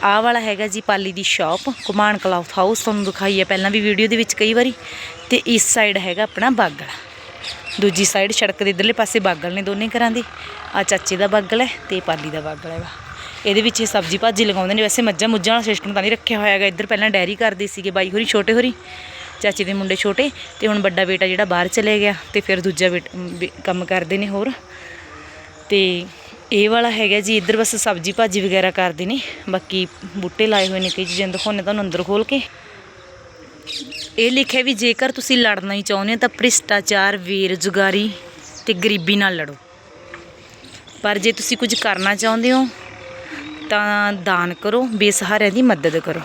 ਆਹ ਵਾਲਾ ਹੈਗਾ ਜੀ ਪਾਲੀ ਦੀ ਸ਼ਾਪ ਕੁਮਾਨ ਕਲਾਥ ਹਾਊਸ ਤੁਹਾਨੂੰ ਦਿਖਾਈ ਹੈ ਪਹਿਲਾਂ ਵੀ ਵੀਡੀਓ ਦੇ ਵਿੱਚ ਕਈ ਵਾਰੀ। ਤੇ ਇਸ ਸਾਈਡ ਹੈਗਾ ਆਪਣਾ ਬਾਗਲ ਦੂਜੀ ਸਾਈਡ ਸੜਕ ਦੇ ਇਧਰਲੇ ਪਾਸੇ ਬਾਗਲ ਨੇ ਦੋਨੇ ਘਰਾਂ ਦੇ। ਆ ਚਾਚੇ ਦਾ ਬਾਗਲ ਹੈ ਤੇ ਪਾਲੀ ਦਾ ਬਾਗਲ ਹੈਗਾ ਇਹਦੇ ਵਿੱਚ ਇਹ ਸਬਜ਼ੀ ਭਾਜੀ ਲਗਾਉਂਦੇ ਨੇ। ਵੈਸੇ ਮੱਝਾਂ ਮੁੱਝਾਂ ਵਾਲਾ ਸਿਸਟਮ ਤਾਂ ਨਹੀਂ ਰੱਖਿਆ ਹੋਇਆ ਹੈਗਾ। ਇੱਧਰ ਪਹਿਲਾਂ ਡੈਰੀ ਕਰਦੇ ਸੀਗੇ ਬਾਈ ਹੋਰੀ, ਛੋਟੇ ਹੋਰੀ। ਚਾਚੇ ਦੇ ਮੁੰਡੇ ਛੋਟੇ ਤੇ ਹੁਣ ਵੱਡਾ ਬੇਟਾ ਜਿਹੜਾ ਬਾਹਰ ਚਲੇ ਗਿਆ ਤੇ ਫਿਰ ਦੂਜਾ ਬੇਟਾ ਕੰਮ ਕਰਦੇ ਨੇ ਹੋਰ। ਤੇ ਇਹ ਵਾਲਾ ਹੈਗਾ ਜੀ, ਇੱਧਰ ਬਸ ਸਬਜ਼ੀ ਭਾਜੀ ਵਗੈਰਾ ਕਰਦੇ ਨੇ। ਬਾਕੀ ਬੂਟੇ ਲਾਏ ਹੋਏ ਨੇ ਕਈ ਚੀਜ਼ਾਂ ਦਿਖਾਉਣੇ ਤੁਹਾਨੂੰ ਅੰਦਰ ਖੋਲ ਕੇ। ਇਹ ਲਿਖਿਆ ਵੀ ਜੇਕਰ ਤੁਸੀਂ ਲੜਨਾ ਹੀ ਚਾਹੁੰਦੇ ਹੋ ਤਾਂ ਭ੍ਰਿਸ਼ਟਾਚਾਰ ਬੇਰੁਜ਼ਗਾਰੀ ਤੇ ਗਰੀਬੀ ਨਾਲ ਲੜੋ। ਪਰ ਜੇ ਤੁਸੀਂ ਕੁਝ ਕਰਨਾ ਚਾਹੁੰਦੇ ਹੋ ਤਾਂ ਦਾਨ ਕਰੋ, ਬੇਸਹਾਰਿਆਂ ਦੀ ਮਦਦ ਕਰੋ।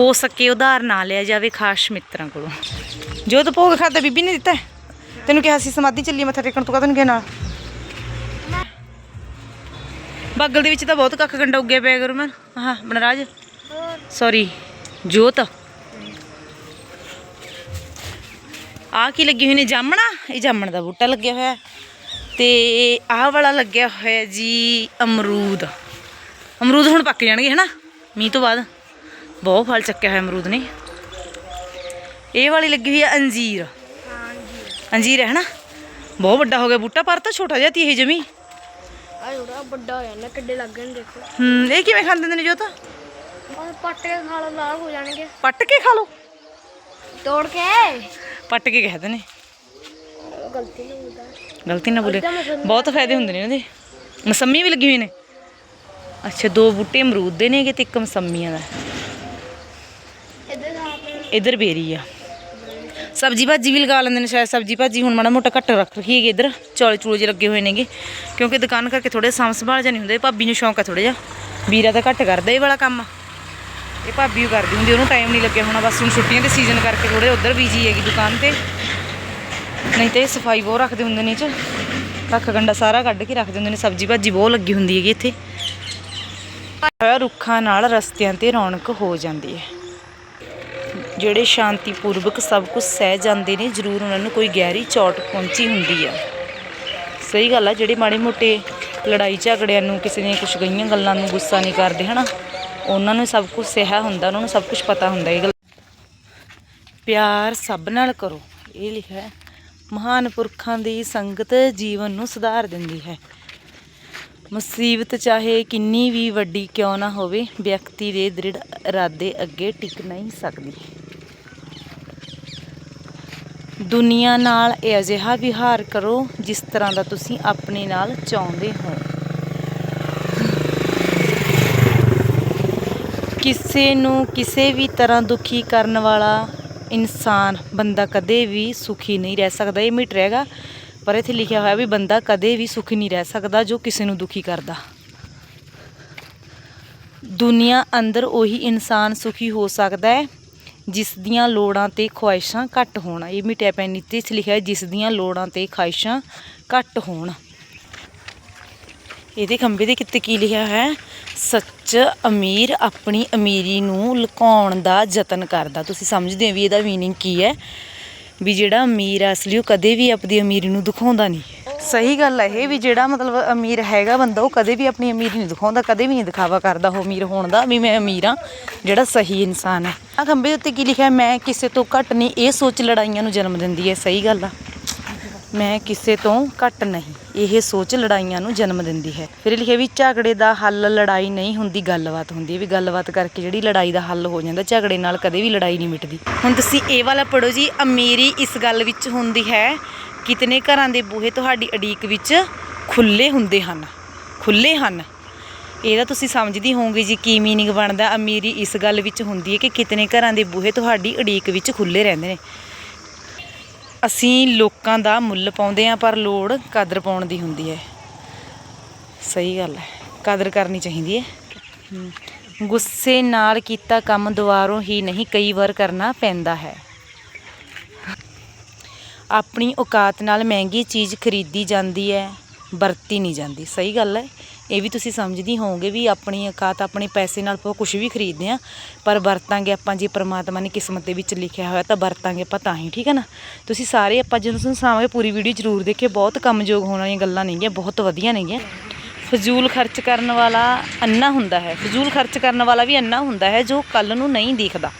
ਹੋ ਸਕੇ ਉਧਾਰ ਨਾ ਲਿਆ ਜਾਵੇ ਖਾਸ ਮਿੱਤਰਾਂ ਕੋਲੋਂ। ਜੋ ਤਾਂ ਭੋਗ ਖਾਦਾ ਬੀਬੀ ਨੇ ਦਿੱਤਾ ਤੈਨੂੰ ਕਿਹਾ ਸੀ ਸਮਾਧੀ ਚੱਲੀ, ਮੱਥਾ ਟੇਕਣ, ਤੂੰ ਕਦੋਂ ਗਿਆ ਨਾਲ? ਬਾਗਲ ਦੇ ਵਿੱਚ ਤਾਂ ਬਹੁਤ ਕੱਖ ਗੰਡਾ ਉੱਗਿਆ ਪਿਆ ਗੁਰੂ ਮੈਂ। ਹਾਂ ਬਨਰਾਜ ਸੌਰੀ ਜੋਤ। ਆ ਕੀ ਲੱਗੀ ਹੋਈ ਨੇ ਜਾਮਣਾ? ਇਹ ਜਾਮਣ ਦਾ ਬੂਟਾ ਲੱਗਿਆ ਹੋਇਆ। ਹੈ। ਤੇ ਆਹ ਵਾਲਾ ਲੱਗਿਆ ਹੋਇਆ ਜੀ ਅਮਰੂਦ। ਅਮਰੂਦ ਹੁਣ ਪੱਕ ਜਾਣਗੇ ਹਨਾ? ਮੀਂਹ ਤੋਂ ਬਾਅਦ। ਬਹੁਤ ਫਲ ਚੱਕਿਆ ਹੋਇਆ ਅਮਰੂਦ ਨੇ। ਇਹ ਵਾਲੀ ਲੱਗੀ ਹੋਈ ਆ ਅੰਜੀਰ। ਅੰਜੀਰ ਹੈ ਹਨਾ? ਬਹੁਤ ਵੱਡਾ ਹੋ ਗਿਆ ਬੂਟਾ ਪਰ ਤਾਂ ਛੋਟਾ ਜਿਹਾ ਤੀ ਇਹ ਜਮੀ ਆ ਥੋੜਾ ਵੱਡਾ ਹੋ ਜਾਂਦਾ ਕਿੱਡੇ ਲੱਗਣ ਦੇਖੋ। ਹੂੰ ਇਹ ਕਿਵੇਂ ਖਾਂਦੇ ਨੇ ਜੋ ਤਾਂ ਪੱਟ ਕੇ ਖਾ ਲਓ ਲਾਲ ਹੋ ਜਾਣਗੇ। ਪੱਟ ਕੇ ਖਾ ਲਓ। ਤੋੜ ਕੇ। ਪੱਟ ਕੇ ਕਹਿੰਦੇ ਨੇ। ਗਲਤੀ ਹੁੰਦਾ। ਗਲਤੀ ਨਾ ਬੋਲੇ। ਬਹੁਤ ਫਾਇਦੇ ਹੁੰਦੇ ਨੇ ਇਹਦੇ ਮਸੰਮੀ ਵੀ ਲੱਗੀ ਹੋਈ ਨੇ। ਅੱਛਾ ਦੋ ਬੂਟੇ ਅਮਰੂਦ ਦੇ ਨੇਗੇ ਤੇ ਇੱਕ ਮਸੰਮੀਆਂ ਦਾ। ਇੱਧਰ ਬੇਰੀ ਆ। ਸਬਜੀ ਭਾਜੀ ਵੀ ਲਗਾ ਲੈਂਦੇ ਨੇ ਸ਼ਾਇਦ। ਸਬਜੀ ਭਾਜੀ ਹੁਣ ਮਾੜਾ ਮੋਟਾ ਘੱਟ ਰੱਖ ਰਖੀ ਹੈਗੀ ਇਧਰ। ਚੌਲ ਚੂਲ ਜਿਹੇ ਲੱਗੇ ਹੋਏ ਨੇਗੇ। ਕਿਉਂਕਿ ਦੁਕਾਨ ਕਰਕੇ ਥੋੜੇ ਸਾਂਭ ਸੰਭਾਲ ਜਾਂ ਨਹੀਂ ਹੁੰਦੇ। ਭਾਬੀ ਨੂੰ ਸ਼ੌਂਕ ਆ ਥੋੜਾ ਜਿਹਾ। ਵੀਰਾ ਤਾਂ ਘੱਟ ਕਰਦਾ ਇਹ ਵਾਲਾ ਕੰਮ। ਇਹ ਭਾਬੀ ਉਹ ਕਰਦੀ ਹੁੰਦੀ, ਉਹਨੂੰ ਟਾਈਮ ਨਹੀਂ ਲੱਗਿਆ ਹੋਣਾ, ਬਸ ਹੁਣ ਛੁੱਟੀਆਂ ਦੇ ਸੀਜ਼ਨ ਕਰਕੇ ਥੋੜੇ ਉਧਰ ਬੀਜੀ ਹੈਗੀ ਦੁਕਾਨ ਤੇ। ਨਹੀਂ ਤੇ ਇਹ ਸਫ਼ਾਈ ਬਹੁਤ ਰੱਖਦੇ ਹੁੰਦੇ ਨੇ ਇਹ ਚ। ਰੱਖ ਗੰਡਾ ਸਾਰਾ ਕੱਢ ਕੇ ਰੱਖਦੇ ਹੁੰਦੇ ਨੇ, ਸਬਜੀ ਭਾਜੀ ਬਹੁਤ ਲੱਗੀ ਹੁੰਦੀ ਹੈਗੀ ਇੱਥੇ। ਰੁੱਖਾਂ ਨਾਲ ਰਸਤਿਆਂ ਤੇ ਰੌਣਕ ਹੋ ਜਾਂਦੀ ਹੈ। ਜਿਹੜੇ ਸ਼ਾਂਤੀਪੂਰਵਕ ਸਭ ਕੁਝ ਸਹਿ ਜਾਂਦੇ ਨੇ, ਜ਼ਰੂਰ ਉਹਨਾਂ ਨੂੰ ਕੋਈ ਗਹਿਰੀ ਚੋਟ ਪਹੁੰਚੀ ਹੁੰਦੀ ਆ। ਸਹੀ ਗੱਲ ਆ, ਜਿਹੜੇ ਮਾੜੇ ਮੋਟੇ ਲੜਾਈ ਝਗੜਿਆਂ ਨੂੰ ਕਿਸੇ ਦੀਆਂ ਕੁਝ ਗਈਆਂ ਗੱਲਾਂ ਨੂੰ ਗੁੱਸਾ ਨਹੀਂ ਕਰਦੇ, ਹਨਾ? ਉਹਨਾਂ ਨੂੰ ਸਭ ਕੁਝ ਸਹਿਆ ਹੁੰਦਾ, ਉਹਨਾਂ ਨੂੰ ਸਭ ਕੁਝ ਪਤਾ ਹੁੰਦਾ ਇਹ ਗੱਲ। ਪਿਆਰ ਸਭ ਨਾਲ ਕਰੋ, ਇਹ ਲਿਖਿਆ ਹੈ। ਮਹਾਨ ਪੁਰਖਾਂ ਦੀ ਸੰਗਤ ਜੀਵਨ ਨੂੰ ਸੁਧਾਰ ਦਿੰਦੀ ਹੈ। ਮੁਸੀਬਤ ਚਾਹੇ ਕਿੰਨੀ ਵੀ ਵੱਡੀ ਕਿਉਂ ਨਾ ਹੋਵੇ, ਵਿਅਕਤੀ ਦੇ ਦ੍ਰਿੜ ਇਰਾਦੇ ਅੱਗੇ ਟਿਕ ਨਹੀਂ ਸਕਦੀ। ਦੁਨੀਆ ਨਾਲ ਇਹ ਅਜਿਹਾ ਵਿਹਾਰ ਕਰੋ, ਜਿਸ ਤਰ੍ਹਾਂ ਦਾ ਤੁਸੀਂ ਆਪਣੇ ਨਾਲ ਚਾਹੁੰਦੇ ਹੋ। ਕਿਸੇ ਨੂੰ ਕਿਸੇ ਵੀ ਤਰ੍ਹਾਂ ਦੁਖੀ ਕਰਨ ਵਾਲਾ ਇਨਸਾਨ ਬੰਦਾ ਕਦੇ ਵੀ ਸੁਖੀ ਨਹੀਂ ਰਹਿ ਸਕਦਾ, ਇਹ ਮੀਟਰ ਹੈਗਾ ਪਰ ਇੱਥੇ ਲਿਖਿਆ ਹੋਇਆ ਵੀ ਬੰਦਾ ਕਦੇ ਵੀ ਸੁਖੀ ਨਹੀਂ ਰਹਿ ਸਕਦਾ ਜੋ ਕਿਸੇ ਨੂੰ ਦੁਖੀ ਕਰਦਾ। ਦੁਨੀਆ ਅੰਦਰ ਉਹੀ ਇਨਸਾਨ ਸੁਖੀ ਹੋ ਸਕਦਾ ਹੈ, ਜਿਸ ਦੀਆਂ ਲੋੜਾਂ ਤੇ ਖੁਆਇਸ਼ਾਂ ਘੱਟ ਹੋਣ। ਇਹ ਮਿਟਿਆ ਪੈਨ 'ਤੇ ਲਿਖਿਆ ਜਿਸ ਦੀਆਂ ਲੋੜਾਂ ਤੇ ਖੁਆਇਸ਼ਾਂ ਘੱਟ ਹੋਣ। ਇਹਦੇ ਖੰਭੇ ਦੇ ਕਿਤੇ ਕੀ ਲਿਖਿਆ ਹੈ? ਸੱਚ ਅਮੀਰ ਆਪਣੀ ਅਮੀਰੀ ਨੂੰ ਲੁਕਾਉਣ ਦਾ ਯਤਨ ਕਰਦਾ। ਤੁਸੀਂ ਸਮਝਦੇ ਹੋ ਵੀ ਇਹਦਾ ਮੀਨਿੰਗ ਕੀ ਹੈ? ਵੀ ਜਿਹੜਾ ਅਮੀਰ ਆ, ਅਸਲੀ ਉਹ ਕਦੇ ਵੀ ਆਪਣੀ ਅਮੀਰੀ ਨੂੰ ਦਿਖਾਉਂਦਾ ਨਹੀਂ। ਸਹੀ ਗੱਲ ਹੈ ਇਹ ਵੀ ਜਿਹੜਾ ਮਤਲਬ ਅਮੀਰ ਹੈਗਾ ਬੰਦਾ, ਉਹ ਕਦੇ ਵੀ ਆਪਣੀ ਅਮੀਰੀ ਨਹੀਂ ਦਿਖਾਉਂਦਾ, ਕਦੇ ਵੀ ਨਹੀਂ ਦਿਖਾਵਾ ਕਰਦਾ ਉਹ ਅਮੀਰ ਹੋਣ ਦਾ, ਵੀ ਮੈਂ ਅਮੀਰ ਆ ਜਿਹੜਾ ਸਹੀ ਇਨਸਾਨ ਹੈ। ਆ ਖੰਭੇ ਉੱਤੇ ਕੀ ਲਿਖਿਆ ਮੈਂ ਕਿਸੇ ਤੋਂ ਘੱਟ ਨਹੀਂ, ਇਹ ਸੋਚ ਲੜਾਈਆਂ ਨੂੰ ਜਨਮ ਦਿੰਦੀ ਹੈ। ਸਹੀ ਗੱਲ ਆ। ਮੈਂ ਕਿਸੇ ਤੋਂ ਘੱਟ ਨਹੀਂ। ਇਹ ਸੋਚ ਲੜਾਈਆਂ ਨੂੰ ਜਨਮ ਦਿੰਦੀ ਹੈ। ਫਿਰ ਲਿਖਿਆ ਵੀ ਝਗੜੇ ਦਾ ਹੱਲ, ਲੜਾਈ ਨਹੀਂ ਹੁੰਦੀ, ਗੱਲਬਾਤ ਹੁੰਦੀ ਹੈ। ਵੀ ਗੱਲਬਾਤ ਕਰਕੇ ਜਿਹੜੀ ਲੜਾਈ ਦਾ ਹੱਲ ਹੋ ਜਾਂਦਾ, ਝਗੜੇ ਨਾਲ ਕਦੇ ਵੀ ਲੜਾਈ ਨਹੀਂ ਮਿਟਦੀ। ਹੁਣ ਤੁਸੀਂ ਇਹ ਵਾਲਾ ਪੜੋ ਜੀ, ਅਮੀਰੀ ਇਸ ਗੱਲ ਵਿੱਚ ਹੁੰਦੀ ਹੈ, ਕਿਤਨੇ ਘਰਾਂ ਦੇ ਬੂਹੇ ਤੁਹਾਡੀ ਅਡੀਕ ਵਿੱਚ ਖੁੱਲੇ ਹੁੰਦੇ ਹਨ। ਖੁੱਲੇ ਹਨ। ਇਹਦਾ ਤੁਸੀਂ ਸਮਝਦੀ ਹੋਵੋਗੇ ਜੀ, ਕੀ ਮੀਨਿੰਗ ਬਣਦਾ? ਅਮੀਰੀ ਇਸ ਗੱਲ ਵਿੱਚ ਹੁੰਦੀ ਹੈ ਕਿ ਕਿਤਨੇ ਘਰਾਂ ਦੇ ਬੂਹੇ ਤੁਹਾਡੀ ਅਡੀਕ ਵਿੱਚ ਖੁੱਲੇ ਰਹਿੰਦੇ ਨੇ। ਅਸੀਂ ਲੋਕਾਂ ਦਾ ਮੁੱਲ ਪਾਉਂਦੇ ਹਾਂ, ਪਰ ਲੋੜ ਕਦਰ ਪਾਉਣ ਦੀ ਹੁੰਦੀ ਹੈ। ਸਹੀ ਗੱਲ ਹੈ, ਕਦਰ ਕਰਨੀ ਚਾਹੀਦੀ ਹੈ। ਗੁੱਸੇ ਨਾਲ ਕੀਤਾ ਕੰਮ ਦੁਬਾਰੋਂ ਹੀ ਨਹੀਂ ਕਈ ਵਾਰ ਕਰਨਾ ਪੈਂਦਾ ਹੈ। ਆਪਣੀ ਔਕਾਤ ਨਾਲ ਮਹਿੰਗੀ ਚੀਜ਼ ਖਰੀਦੀ ਜਾਂਦੀ ਹੈ, ਵਰਤੀ ਨਹੀਂ ਜਾਂਦੀ। ਸਹੀ ਗੱਲ ਹੈ ਇਹ ਵੀ ਤੁਸੀਂ ਸਮਝਦੀ ਹੋਵੋਗੇ ਵੀ ਆਪਣੀ ਔਕਾਤ ਆਪਣੇ ਪੈਸੇ ਨਾਲ ਆਪਾਂ ਕੁਝ ਵੀ ਖਰੀਦਦੇ ਆ ਪਰ ਵਰਤਾਂਗੇ ਆਪਾਂ ਜੇ ਪ੍ਰਮਾਤਮਾ ਨੇ ਕਿਸਮਤ ਦੇ ਵਿੱਚ ਲਿਖਿਆ ਹੋਇਆ ਤਾਂ ਵਰਤਾਂਗੇ ਆਪਾਂ ਤਾਂ ਹੀ, ਠੀਕ ਹੈ ਨਾ? ਤੁਸੀਂ ਸਾਰੇ ਆਪਾਂ ਜਦੋਂ ਸੁਣਾਵਾਂਗੇ, ਪੂਰੀ ਵੀਡੀਓ ਜ਼ਰੂਰ ਦੇਖਿਓ। ਬਹੁਤ ਕੰਮਯੋਗ ਹੋਣ ਵਾਲੀਆਂ ਗੱਲਾਂ ਨਹੀਂਗੀਆਂ ਬਹੁਤ ਵਧੀਆ ਨੇਗੀਆਂ ਫਜ਼ੂਲ ਖਰਚ ਕਰਨ ਵਾਲਾ ਅੰਨਾ ਹੁੰਦਾ ਹੈ। ਫਜ਼ੂਲ ਖਰਚ ਕਰਨ ਵਾਲਾ ਵੀ ਅੰਨਾ ਹੁੰਦਾ ਹੈ ਜੋ ਕੱਲ ਨੂੰ ਨਹੀਂ ਦੇਖਦਾ।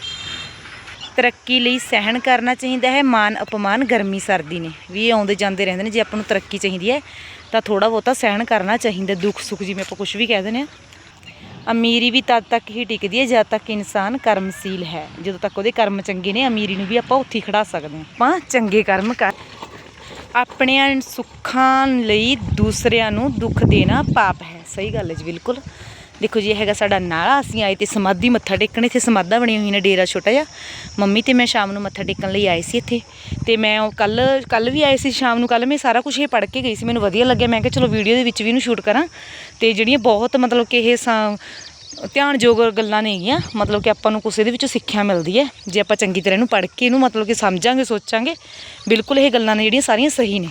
ਤਰੱਕੀ ਲਈ ਸਹਿਣ ਕਰਨਾ ਚਾਹੀਦਾ ਹੈ। ਮਾਨ ਅਪਮਾਨ ਗਰਮੀ ਸਰਦੀ ਨੇ। ਵੀ ਇਹ ਆਉਂਦੇ ਜਾਂਦੇ ਰਹਿੰਦੇ ਨੇ ਜੇ ਆਪਾਂ ਨੂੰ ਤਰੱਕੀ ਚਾਹੀਦੀ ਹੈ। ਤਾਂ ਥੋੜਾ ਬਹੁਤਾ ਸਹਿਣ ਕਰਨਾ ਚਾਹੀਦਾ, ਦੁੱਖ ਸੁੱਖ ਜਿਵੇਂ ਆਪਾਂ ਕੁਝ ਵੀ ਕਹਿ ਦਿੰਦੇ ਆ ਅਮੀਰੀ ਵੀ ਤਦ ਤੱਕ ਹੀ ਟਿਕਦੀ ਹੈ ਜਦ ਤੱਕ ਇਨਸਾਨ ਕਰਮਸ਼ੀਲ ਹੈ। ਜਦੋਂ ਤੱਕ ਉਹਦੇ ਕਰਮ ਚੰਗੇ ਨੇ, ਅਮੀਰੀ ਨੂੰ ਵੀ ਆਪਾਂ ਉੱਥੇ ਹੀ ਖੜਾ ਸਕਦੇ ਹਾਂ। ਆਪਾਂ ਚੰਗੇ ਕਰਮ ਕਰ ਆਪਣਿਆਂ ਸੁੱਖਾਂ ਲਈ ਦੂਸਰਿਆਂ ਨੂੰ ਦੁੱਖ ਦੇਣਾ ਪਾਪ ਹੈ। ਸਹੀ ਗੱਲ ਹੈ ਜੀ, ਬਿਲਕੁਲ। ਦੇਖੋ ਜੀ, ਇਹ ਹੈਗਾ ਸਾਡਾ ਨਾਲਾ। ਅਸੀਂ ਆਏ ਤੇ ਸਮਾਧੀ ਮੱਥਾ ਟੇਕਣ, ਇੱਥੇ ਸਮਾਧਾਂ ਬਣੀਆਂ ਹੋਈਆਂ ਨੇ ਡੇਰਾ ਛੋਟਾ ਜਿਹਾ। ਮੰਮੀ ਤੇ ਮੈਂ ਸ਼ਾਮ ਨੂੰ ਮੱਥਾ ਟੇਕਣ ਲਈ ਆਏ ਸੀ ਇੱਥੇ। ਤੇ ਮੈਂ ਉਹ ਕੱਲ ਕੱਲ ਵੀ ਆਏ ਸੀ ਸ਼ਾਮ ਨੂੰ, ਕੱਲ ਮੈਂ ਸਾਰਾ ਕੁਝ ਇਹ ਪੜ੍ਹ ਕੇ ਗਈ ਸੀ। ਮੈਨੂੰ ਵਧੀਆ ਲੱਗਿਆ। ਮੈਂ ਕਿਹਾ ਚਲੋ ਵੀਡੀਓ ਦੇ ਵਿੱਚ ਵੀ ਇਹਨੂੰ ਸ਼ੂਟ ਕਰਾਂ। ਤੇ ਜਿਹੜੀਆਂ ਬਹੁਤ ਮਤਲਬ ਕਿ ਇਹ ਸਾ- ਧਿਆਨਯੋਗ ਗੱਲਾਂ ਨੇਗੀਆਂ ਮਤਲਬ ਕਿ ਆਪਾਂ ਨੂੰ ਕੁਛ ਇਹਦੇ ਵਿੱਚੋਂ ਸਿੱਖਿਆ ਮਿਲਦੀ ਹੈ। ਜੇ ਆਪਾਂ ਚੰਗੀ ਤਰ੍ਹਾਂ ਇਹਨੂੰ ਪੜ੍ਹ ਕੇ ਇਹਨੂੰ ਮਤਲਬ ਕਿ ਸਮਝਾਂਗੇ, ਸੋਚਾਂਗੇ, ਬਿਲਕੁਲ ਇਹ ਗੱਲਾਂ ਨੇ ਜਿਹੜੀਆਂ ਸਾਰੀਆਂ ਸਹੀ ਨੇ।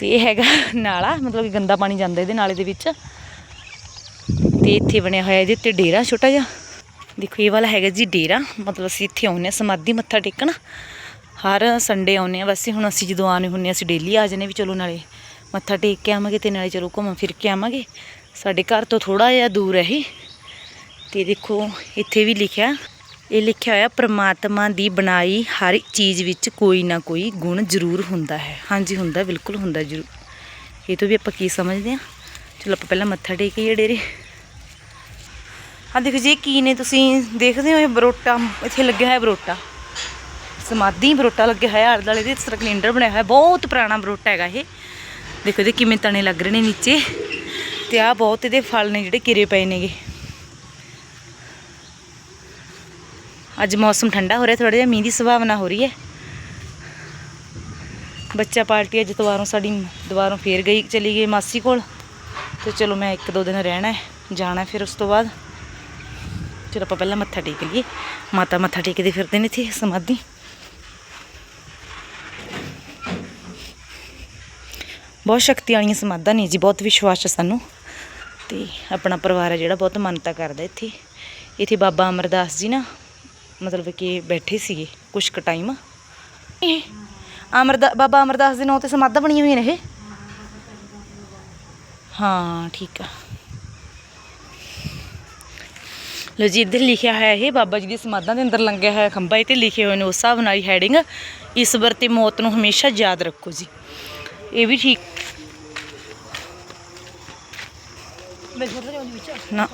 ਤੇ ਇਹ ਹੈਗਾ ਨਾਲਾ, ਮਤਲਬ ਕਿ ਗੰਦਾ ਪਾਣੀ ਜਾਂਦਾ ਇਹਦੇ ਨਾਲੇ ਦੇ ਵਿੱਚ। ਤੇ ਇੱਥੇ ਬਣਿਆ ਹੋਇਆ ਇਹਦੇ ਉੱਤੇ ਡੇਰਾ ਛੋਟਾ ਜਿਹਾ। ਦੇਖੋ ਇਹ ਵਾਲਾ ਹੈਗਾ ਜੀ ਡੇਰਾ, ਮਤਲਬ ਅਸੀਂ ਇੱਥੇ ਆਉਂਦੇ ਹਾਂ, ਸਮਾਧੀ ਮੱਥਾ ਟੇਕਣ। ਹਰ ਸੰਡੇ ਆਉਂਦੇ ਹਾਂ, ਵੈਸੇ ਹੁਣ ਅਸੀਂ ਜਦੋਂ ਆਨੇ ਹੁੰਨੇ ਹਾਂ, ਅਸੀਂ ਡੇਲੀ ਆ ਜਾਂਦੇ ਵੀ ਚਲੋ ਨਾਲੇ ਮੱਥਾ ਟੇਕ ਕੇ ਆਵਾਂਗੇ ਤੇ ਨਾਲੇ ਚਲੋ ਘੁੰਮ ਫਿਰ ਕੇ ਆਵਾਂਗੇ। ਸਾਡੇ ਘਰ ਤੋਂ ਥੋੜਾ ਜਿਹਾ ਦੂਰ ਹੈ ਇਹ। ਤੇ ਦੇਖੋ ਇੱਥੇ ਵੀ ਲਿਖਿਆ, ਇਹ ਲਿਖਿਆ ਹੋਇਆ, ਪ੍ਰਮਾਤਮਾ ਦੀ ਬਣਾਈ ਹਰ ਚੀਜ਼ ਵਿੱਚ ਕੋਈ ਨਾ ਕੋਈ ਗੁਣ ਜ਼ਰੂਰ ਹੁੰਦਾ ਹੈ। ਹਾਂਜੀ, ਹੁੰਦਾ, ਬਿਲਕੁਲ ਹੁੰਦਾ ਜ਼ਰੂਰ। ਇਹ ਤੋਂ ਵੀ ਆਪਾਂ ਕੀ ਸਮਝਦੇ ਹਾਂ? ਚਲੋ ਆਪਾਂ ਪਹਿਲਾਂ ਮੱਥਾ ਟੇਕੀਏ ਡੇਰੇ। ਆ ਦੇਖੋ ਜੀ ਕੀ ਨੇ ਤੁਸੀਂ ਦੇਖਦੇ ਹੋ ਇਹ ਬਰੋਟਾ, ਇੱਥੇ ਲੱਗਿਆ ਹੋਇਆ ਬਰੋਟਾ। ਸਮਾਧੀ ਬਰੋਟਾ ਲੱਗਿਆ ਹੋਇਆ ਆਲੇ ਦੁਆਲੇ ਦੇ, ਇਸ ਤਰ੍ਹਾਂ ਕੈਲੰਡਰ ਬਣਿਆ ਹੋਇਆ, ਬਹੁਤ ਪੁਰਾਣਾ ਬਰੋਟਾ ਹੈਗਾ ਇਹ। ਦੇਖੋ ਇਹਦੇ ਕਿਵੇਂ ਤਣੇ ਲੱਗ ਰਹੇ ਨੇ ਨੀਚੇ। ਤੇ ਆ ਬਹੁਤ ਇਹਦੇ ਫਲ ਨੇ ਜਿਹੜੇ ਕਿਰੇ ਪਏ ਨੇਗੇ। ਅੱਜ ਮੌਸਮ ਠੰਡਾ ਹੋ ਰਿਹਾ ਥੋੜਾ ਜਿਹਾ ਮੀਂਹ ਦੀ ਸੰਭਾਵਨਾ ਹੋ ਰਹੀ ਹੈ। ਬੱਚਾ ਪਾਰਟੀ ਅੱਜ ਦੁਬਾਰੋਂ ਸਾਡੀ, ਦੁਬਾਰੋਂ ਫੇਰ ਗਈ, ਚਲੀ ਗਈ ਮਾਸੀ ਕੋਲ। ਤੇ ਚਲੋ ਮੈਂ ਇੱਕ ਦੋ ਦਿਨ ਰਹਿਣਾ ਹੈ, ਜਾਣਾ ਫਿਰ ਉਸ ਤੋਂ ਬਾਅਦ। ਚਲੋ ਆਪਾਂ ਪਹਿਲਾਂ ਮੱਥਾ ਟੇਕ ਲਈਏ। ਮਾਤਾ ਮੱਥਾ ਟੇਕਦੇ ਫਿਰਦੇ ਨੇ ਇੱਥੇ ਸਮਾਧੀ। ਬਹੁਤ ਸ਼ਕਤੀ ਵਾਲੀਆਂ ਸਮਾਧਾਂ ਨੇ ਜੀ, ਬਹੁਤ ਵਿਸ਼ਵਾਸ ਹੈ ਸਾਨੂੰ। ਤੇ ਆਪਣਾ ਪਰਿਵਾਰ ਹੈ ਜਿਹੜਾ ਬਹੁਤ ਮੰਨਤਾ ਕਰਦਾ ਇੱਥੇ। ਇੱਥੇ ਬਾਬਾ ਅਮਰਦਾਸ ਜੀ ਨਾ ਮਤਲਬ ਕਿ ਬੈਠੇ ਸੀਗੇ ਕੁਛ ਕੁ ਟਾਈਮ ਇਹ ਅਮਰਦਾ, ਬਾਬਾ ਅਮਰਦਾਸ ਦੇ ਨਾਂ ਤੇ ਸਮਾਧਾਂ ਬਣੀਆਂ ਹੋਈਆਂ ਨੇ ਇਹ। ਹਾਂ, ਠੀਕ ਆ। ਲੋ ਜੀ ਇੱਧਰ ਲਿਖਿਆ ਹੋਇਆ ਇਹ ਬਾਬਾ ਜੀ ਦੀ ਸਮਾਧਾਂ ਦੇ ਅੰਦਰ ਲੰਗਿਆ ਹੋਇਆ ਖੰਭਾ ਇਹ ਤੇ ਲਿਖੇ ਹੋਏ ਨੇ ਉਸ ਹਿਸਾਬ ਨਾਲ ਹੀ ਹੈਡਿੰਗ ਇਸ ਵਰਤੇ ਮੌਤ ਨੂੰ ਹਮੇਸ਼ਾ ਯਾਦ ਰੱਖੋ ਜੀ। ਇਹ ਵੀ ਠੀਕ। ਨਾ।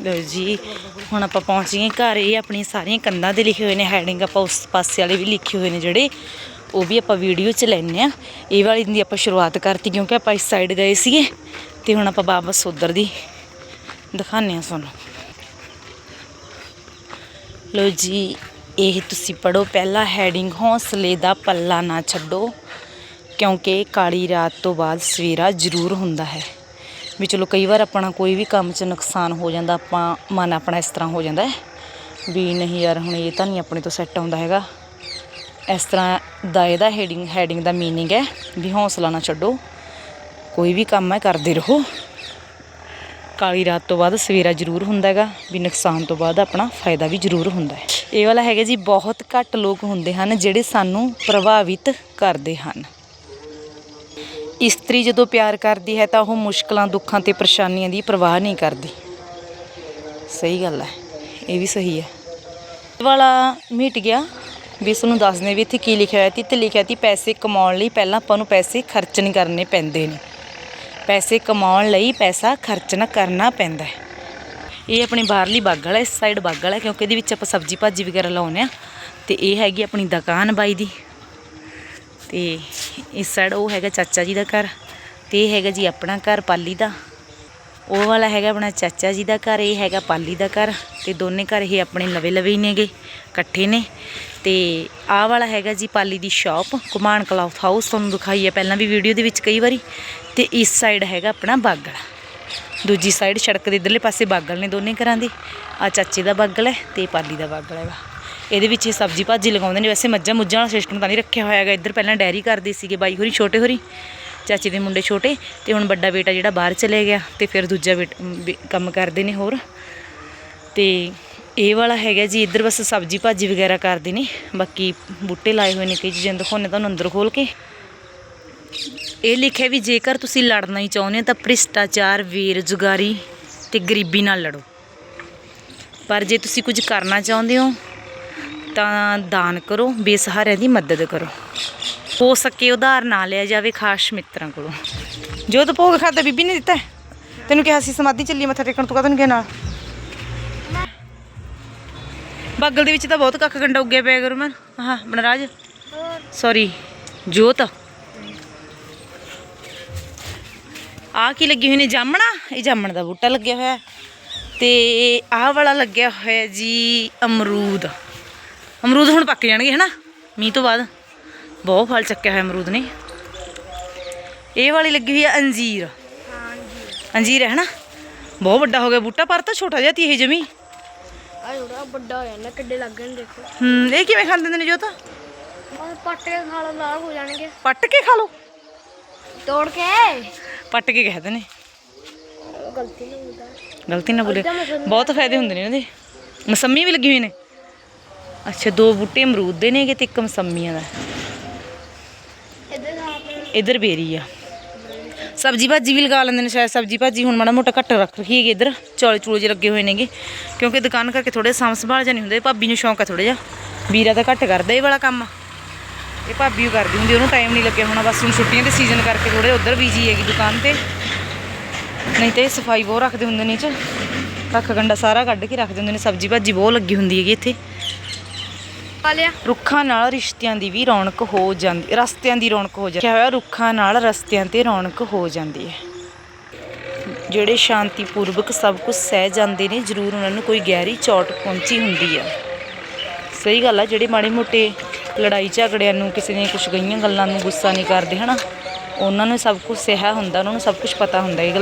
ਲਓ ਜੀ ਹੁਣ ਆਪਾਂ ਪਹੁੰਚ ਗਏ ਘਰ ਇਹ ਆਪਣੀਆਂ ਸਾਰੀਆਂ ਕੰਧਾਂ ਤੇ ਲਿਖੇ ਹੋਏ ਨੇ ਹੈਡਿੰਗ ਆਪਾਂ ਉਸ ਪਾਸੇ ਵਾਲੇ ਵੀ ਲਿਖੇ ਹੋਏ ਨੇ ਜਿਹੜੇ ਉਹ ਵੀ ਆਪਾਂ ਵੀਡੀਓ 'ਚ ਲੈਣੇ ਆ ਇਹ ਵਾਲੀ ਦੀ ਆਪਾਂ ਸ਼ੁਰੂਆਤ ਕਰਤੀ ਕਿਉਂਕਿ ਆਪਾਂ ਇਸ ਸਾਈਡ ਗਏ ਸੀਗੇ ਤੇ ਹੁਣ ਆਪਾਂ ਵਾਪਸ ਉਧਰ ਦੀ ਦਿਖਾਉਂਦੇ ਆ ਤੁਹਾਨੂੰ। ਲੋ ਜੀ, ਇਹ ਤੁਸੀਂ ਪੜੋ ਪਹਿਲਾ ਹੈਡਿੰਗ ਹੌਸਲੇ ਦਾ ਪੱਲਾ ਨਾ ਛੱਡੋ, ਕਿਉਂਕਿ ਕਾਲੀ ਰਾਤ ਤੋਂ ਬਾਅਦ ਸਵੇਰਾ ਜ਼ਰੂਰ ਹੁੰਦਾ ਹੈ। ਵੀ ਚਲੋ, ਕਈ ਵਾਰ ਆਪਣਾ ਕੋਈ ਵੀ ਕੰਮ 'ਚ ਨੁਕਸਾਨ ਹੋ ਜਾਂਦਾ, ਆਪਾਂ ਮਨ ਆਪਣਾ ਇਸ ਤਰ੍ਹਾਂ ਹੋ ਜਾਂਦਾ ਹੈ, ਵੀ ਨਹੀਂ ਯਾਰ, ਹੁਣ ਇਹ ਤਾਂ ਨਹੀਂ ਆਪਣੇ ਤੋਂ ਸੈੱਟ ਆਉਂਦਾ ਹੈਗਾ। ਇਸ ਤਰ੍ਹਾਂ ਦਾ ਇਹਦਾ ਹੈਡਿੰਗ ਹੈਡਿੰਗ ਦਾ ਮੀਨਿੰਗ ਹੈ, ਵੀ ਹੌਸਲਾ ਨਾ ਛੱਡੋ, ਕੋਈ ਵੀ ਕੰਮ ਹੈ, ਕਰਦੇ ਰਹੋ। ਕਾਲੀ ਰਾਤ ਤੋਂ ਬਾਅਦ ਸਵੇਰਾ ਜ਼ਰੂਰ ਹੁੰਦਾ ਹੈਗਾ, ਵੀ ਨੁਕਸਾਨ ਤੋਂ ਬਾਅਦ ਆਪਣਾ ਫਾਇਦਾ ਵੀ ਜ਼ਰੂਰ ਹੁੰਦਾ ਹੈ। ਇਹ ਵਾਲਾ ਹੈਗਾ ਜੀ, ਬਹੁਤ ਘੱਟ ਲੋਕ ਹੁੰਦੇ ਹਨ ਜਿਹੜੇ ਸਾਨੂੰ ਪ੍ਰਭਾਵਿਤ ਕਰਦੇ ਹਨ। ਇਸਤਰੀ ਜਦੋਂ ਪਿਆਰ ਕਰਦੀ ਹੈ ਤਾਂ ਉਹ ਮੁਸ਼ਕਲਾਂ, ਦੁੱਖਾਂ ਤੇ ਪਰੇਸ਼ਾਨੀਆਂ ਦੀ ਪਰਵਾਹ ਨਹੀਂ ਕਰਦੀ। ਸਹੀ ਗੱਲ ਹੈ, ਇਹ ਵੀ ਸਹੀ ਹੈ। ਵਾਲਾ ਮਿਟ ਗਿਆ, ਵੀ ਇਸ ਨੂੰ ਦੱਸਦੇ ਵੀ ਇੱਥੇ ਕੀ ਲਿਖਿਆ ਹੋਇਆ ਸੀ ਤੇ ਲਿਖਿਆ ਸੀ ਪੈਸੇ ਕਮਾਉਣ ਲਈ ਪਹਿਲਾਂ ਆਪਾਂ ਨੂੰ ਪੈਸੇ ਖਰਚ ਨਹੀਂ ਕਰਨੇ ਪੈਂਦੇ ਨੇ। ਪੈਸੇ ਕਮਾਉਣ ਲਈ ਪੈਸਾ ਖਰਚਣਾ ਕਰਨਾ ਪੈਂਦਾ ਹੈ। ਇਹ ਆਪਣੀ ਬਾਹਰਲੀ ਬਾਗਲ ਵਾਲਾ, ਇਸ ਸਾਈਡ ਬਾਗਲ ਵਾਲਾ, ਕਿਉਂਕਿ ਇਹਦੇ ਵਿੱਚ ਆਪਾਂ ਸਬਜ਼ੀ ਭਾਜੀ ਵਗੈਰਾ ਲਾਉਂਦੇ ਆ ਤੇ ਇਹ ਹੈਗੀ ਆਪਣੀ ਦੁਕਾਨ ਬਾਈ ਦੀ। ਤੇ ਇਸ ਸਾਈਡ ਉਹ ਹੈਗਾ ਚਾਚਾ ਜੀ ਦਾ ਘਰ। ਤੇ ਇਹ ਹੈਗਾ ਜੀ ਆਪਣਾ ਘਰ ਪਾਲੀ ਦਾ। ਉਹ ਵਾਲਾ ਹੈਗਾ ਆਪਣਾ ਚਾਚਾ ਜੀ ਦਾ ਘਰ, ਇਹ ਹੈਗਾ ਪਾਲੀ ਦਾ ਘਰ। ਤੇ ਦੋਨੇ ਘਰ ਇਹ ਆਪਣੇ ਲਵੇ ਲਵੇ ਹੀ ਨੇਗੇ, ਇਕੱਠੇ ਨੇ। ਤੇ ਆਹ ਵਾਲਾ ਹੈਗਾ ਜੀ ਪਾਲੀ ਦੀ ਸ਼ਾਪ ਕੁਮਾਨ ਕਲੌਥ ਹਾਊਸ ਤੁਹਾਨੂੰ ਦਿਖਾਈ ਹੈ ਪਹਿਲਾਂ ਵੀ ਵੀਡੀਓ ਦੇ ਵਿੱਚ ਕਈ ਵਾਰੀ। ਤੇ ਇਸ ਸਾਈਡ ਹੈਗਾ ਆਪਣਾ ਬਾਗਲ ਦੂਜੀ ਸਾਈਡ ਸੜਕ ਦੇ ਇਧਰਲੇ ਪਾਸੇ ਬਾਗਲ ਨੇ ਦੋਨੇ ਘਰਾਂ ਦੇ। ਆ ਚਾਚੇ ਦਾ ਬਾਗਲ ਹੈ ਤੇ ਪਾਲੀ ਦਾ ਬਾਗਲ ਹੈਗਾ। ਇਹਦੇ ਵਿੱਚ ਇਹ ਸਬਜ਼ੀ ਭਾਜੀ ਲਗਾਉਂਦੇ ਨੇ। ਵੈਸੇ ਮੱਝਾਂ ਮੁੱਝਾਂ ਵਾਲਾ ਸਿਸਟਮ ਤਾਂ ਨਹੀਂ ਰੱਖਿਆ ਹੋਇਆ ਹੈਗਾ। ਇੱਧਰ ਪਹਿਲਾਂ ਡੈਰੀ ਕਰਦੇ ਸੀਗੇ, ਬਾਈ ਹੋਰੀ, ਛੋਟੇ ਹੋਰੀ। ਚਾਚੇ ਦੇ ਮੁੰਡੇ ਛੋਟੇ। ਤੇ ਹੁਣ ਵੱਡਾ ਬੇਟਾ ਜਿਹੜਾ ਬਾਹਰ ਚਲੇ ਗਿਆ ਤੇ ਫਿਰ ਦੂਜਾ ਬੇਟ ਬੇ- ਕੰਮ ਕਰਦੇ ਨੇ ਹੋਰ। ਤੇ ਇਹ ਵਾਲਾ ਹੈਗਾ ਜੀ, ਇੱਧਰ ਬਸ ਸਬਜ਼ੀ ਭਾਜੀ ਵਗੈਰਾ ਕਰਦੇ ਨੇ, ਬਾਕੀ ਬੂਟੇ ਲਾਏ ਹੋਏ ਨੇ ਕਈ ਚੀਜ਼ਾਂ ਦਿਖਾਉਣੇ ਤੁਹਾਨੂੰ ਅੰਦਰ ਖੋਲ ਕੇ। ਇਹ ਲਿਖਿਆ ਵੀ ਜੇਕਰ ਤੁਸੀਂ ਲੜਨਾ ਹੀ ਚਾਹੁੰਦੇ ਹੋ ਤਾਂ ਭ੍ਰਿਸ਼ਟਾਚਾਰ ਬੇਰੁਜ਼ਗਾਰੀ ਤੇ ਗਰੀਬੀ ਨਾਲ ਲੜੋ। ਪਰ ਜੇ ਤੁਸੀਂ ਕੁਝ ਕਰਨਾ ਚਾਹੁੰਦੇ ਹੋ ਤਾਂ ਦਾਨ ਕਰੋ, ਬੇਸਹਾਰਿਆਂ ਦੀ ਮਦਦ ਕਰੋ। ਹੋ ਸਕੇ ਉਧਾਰ ਨਾ ਲਿਆ ਜਾਵੇ ਖਾਸ ਮਿੱਤਰਾਂ ਕੋਲੋਂ। ਜੋ ਤਾਂ ਭੋਗ ਖਾਦਾ ਬੀਬੀ ਨੇ ਦਿੱਤਾ? ਤੈਨੂੰ ਕਿਹਾ ਸੀ ਸਮਾਧੀ ਚੱਲੀ ਮੱਥਾ ਟੇਕਣ, ਤੂੰ ਕਦੋਂ ਗਿਆ ਨਾਲ? ਬਾਗਲ ਦੇ ਵਿੱਚ ਤਾਂ ਬਹੁਤ ਕੱਖ ਕੰਡਾ ਉੱਗਿਆ ਪਿਆ ਗੁਰਮਨ ਹਾਂ ਬਨਰਾਜ। ਸੌਰੀ ਜੋਤ। ਆ ਕੀ ਲੱਗੀ ਹੋਈ ਨੇ? ਜਾਮਣਾ? ਇਹ ਜਾਮਣ ਦਾ ਬੂਟਾ ਲੱਗਿਆ ਹੋਇਆ। ਹੈ। ਤੇ ਆਹ ਵਾਲਾ ਲੱਗਿਆ ਹੋਇਆ ਜੀ ਅਮਰੂਦ। ਅਮਰੂਦ ਹੁਣ ਪੱਕ ਜਾਣਗੇ ਹਨਾ? ਮੀਂਹ ਤੋਂ ਬਾਅਦ। ਬਹੁਤ ਫਲ ਚੱਕਿਆ ਹੋਇਆ ਅਮਰੂਦ ਨੇ। ਇਹ ਵਾਲੀ ਲੱਗੀ ਹੋਈ ਹੈ ਅੰਜੀਰ। ਅੰਜੀਰ ਹੈ ਹਨਾ? ਬਹੁਤ ਵੱਡਾ ਹੋ ਗਿਆ ਬੂਟਾ ਪਰ ਤਾਂ ਛੋਟਾ ਜਿਹਾ ਤੀ ਇਹ ਜਮੀ ਆ ਜਿਹੜਾ ਵੱਡਾ ਹੋਇਆ ਨਾ ਕਿੱਡੇ ਲੱਗਣ ਦੇਖੋ। ਹੂੰ ਇਹ ਕਿਵੇਂ ਖਾਂਦੇ ਨੇ ਜੋ ਤਾਂ ਬਸ ਪੱਟ ਕੇ ਖਾ ਲਓ ਲਾਲ ਹੋ ਜਾਣਗੇ। ਪੱਟ ਕੇ ਖਾ ਲਓ? ਤੋੜ ਕੇ। ਪੱਟ ਕੇ ਕਹਿੰਦੇ ਨੇ। ਗਲਤੀ ਨਹੀਂ ਹੁੰਦਾ। ਗਲਤੀ ਨਾ ਬੋਲੇ। ਬਹੁਤ ਫਾਇਦੇ ਹੁੰਦੇ ਨੇ ਇਹਨਾਂ ਦੇ ਮਸੰਮੀ ਵੀ ਲੱਗੀ ਹੋਈ ਨੇ। ਅੱਛਾ ਦੋ ਬੂਟੇ ਅਮਰੂਦ ਦੇ ਨੇਗੇ ਤੇ ਇੱਕ ਮਸੰਮੀਆਂ ਦਾ ਇਧਰ ਬੇਰੀ ਆ। ਸਬਜੀ ਭਾਜੀ ਵੀ ਲਗਾ ਲੈਂਦੇ ਨੇ ਸ਼ਾਇਦ ਸਬਜੀ ਭਾਜੀ, ਹੁਣ ਮਾੜਾ ਮੋਟਾ ਘੱਟ ਰੱਖ ਰਹੀ ਹੈਗੀ ਇੱਧਰ, ਚੌਲੇ ਚੂਲੇ ਜਿਹੇ ਲੱਗੇ ਹੋਏ ਨੇਗੇ। ਕਿਉਂਕਿ ਦੁਕਾਨ ਕਰਕੇ ਥੋੜੇ ਸਾਂਭ ਸੰਭਾਲ ਜਾਣੀ ਹੁੰਦੇ, ਭਾਬੀ ਨੂੰ ਸ਼ੌਂਕ ਆ ਥੋੜਾ ਜਿਹਾ। ਵੀਰਾ ਤਾਂ ਘੱਟ ਕਰਦਾ ਇਹ ਵਾਲਾ ਕੰਮ। ਇਹ ਭਾਬੀ ਉਹ ਕਰਦੀ ਹੁੰਦੀ, ਉਹਨੂੰ ਟਾਈਮ ਨਹੀਂ ਲੱਗਿਆ ਹੋਣਾ, ਬਸ ਹੁਣ ਛੁੱਟੀਆਂ ਦੇ ਸੀਜ਼ਨ ਕਰਕੇ ਥੋੜੇ ਉਧਰ ਬੀਜੀ ਹੈਗੀ ਦੁਕਾਨ ਤੇ। ਨਹੀਂ ਤੇ ਇਹ ਸਫ਼ਾਈ ਬਹੁਤ ਰੱਖਦੇ ਹੁੰਦੇ ਨੇ ਚ। ਰੱਖ ਗੰਡਾ ਸਾਰਾ ਕੱਢ ਕੇ ਰੱਖਦੇ ਹੁੰਦੇ ਨੇ, ਸਬਜੀ ਭਾਜੀ ਬਹੁਤ ਲੱਗੀ ਹੁੰਦੀ ਹੈਗੀ ਇੱਥੇ। ਪਾ ਲਿਆ? ਰੁੱਖਾਂ ਨਾਲ ਰਿਸ਼ਤਿਆਂ ਦੀ ਵੀ ਰੌਣਕ ਹੋ ਜਾਂਦੀ, ਰਸਤਿਆਂ ਦੀ ਰੌਣਕ ਹੋ ਜਾਂਦੀ। ਕਿਹਾ ਹੋਇਆ ਰੁੱਖਾਂ ਨਾਲ ਰਸਤਿਆਂ ਤੇ ਰੌਣਕ ਹੋ ਜਾਂਦੀ ਹੈ। ਜਿਹੜੇ ਸ਼ਾਂਤੀਪੂਰਵਕ ਸਭ ਕੁਝ ਸਹਿ ਜਾਂਦੇ ਨੇ, ਜ਼ਰੂਰ ਉਹਨਾਂ ਨੂੰ ਕੋਈ ਗਹਿਰੀ ਚੋਟ ਪਹੁੰਚੀ ਹੁੰਦੀ ਆ। ਸਹੀ ਗੱਲ ਆ, ਜਿਹੜੇ ਮਾੜੇ ਮੋਟੇ ਲੜਾਈ ਝਗੜਿਆਂ ਨੂੰ ਕਿਸੇ ਨੇ ਕੁਝ ਗਈਆਂ ਗੱਲਾਂ ਨੂੰ ਗੁੱਸਾ ਨਹੀਂ ਕਰਦੇ, ਹਨਾ? ਉਹਨਾਂ ਨੂੰ ਸਭ ਕੁਝ ਸਹਿ ਹੁੰਦਾ, ਉਹਨਾਂ ਨੂੰ ਸਭ ਕੁਝ ਪਤਾ ਹੁੰਦਾ, ਇਹ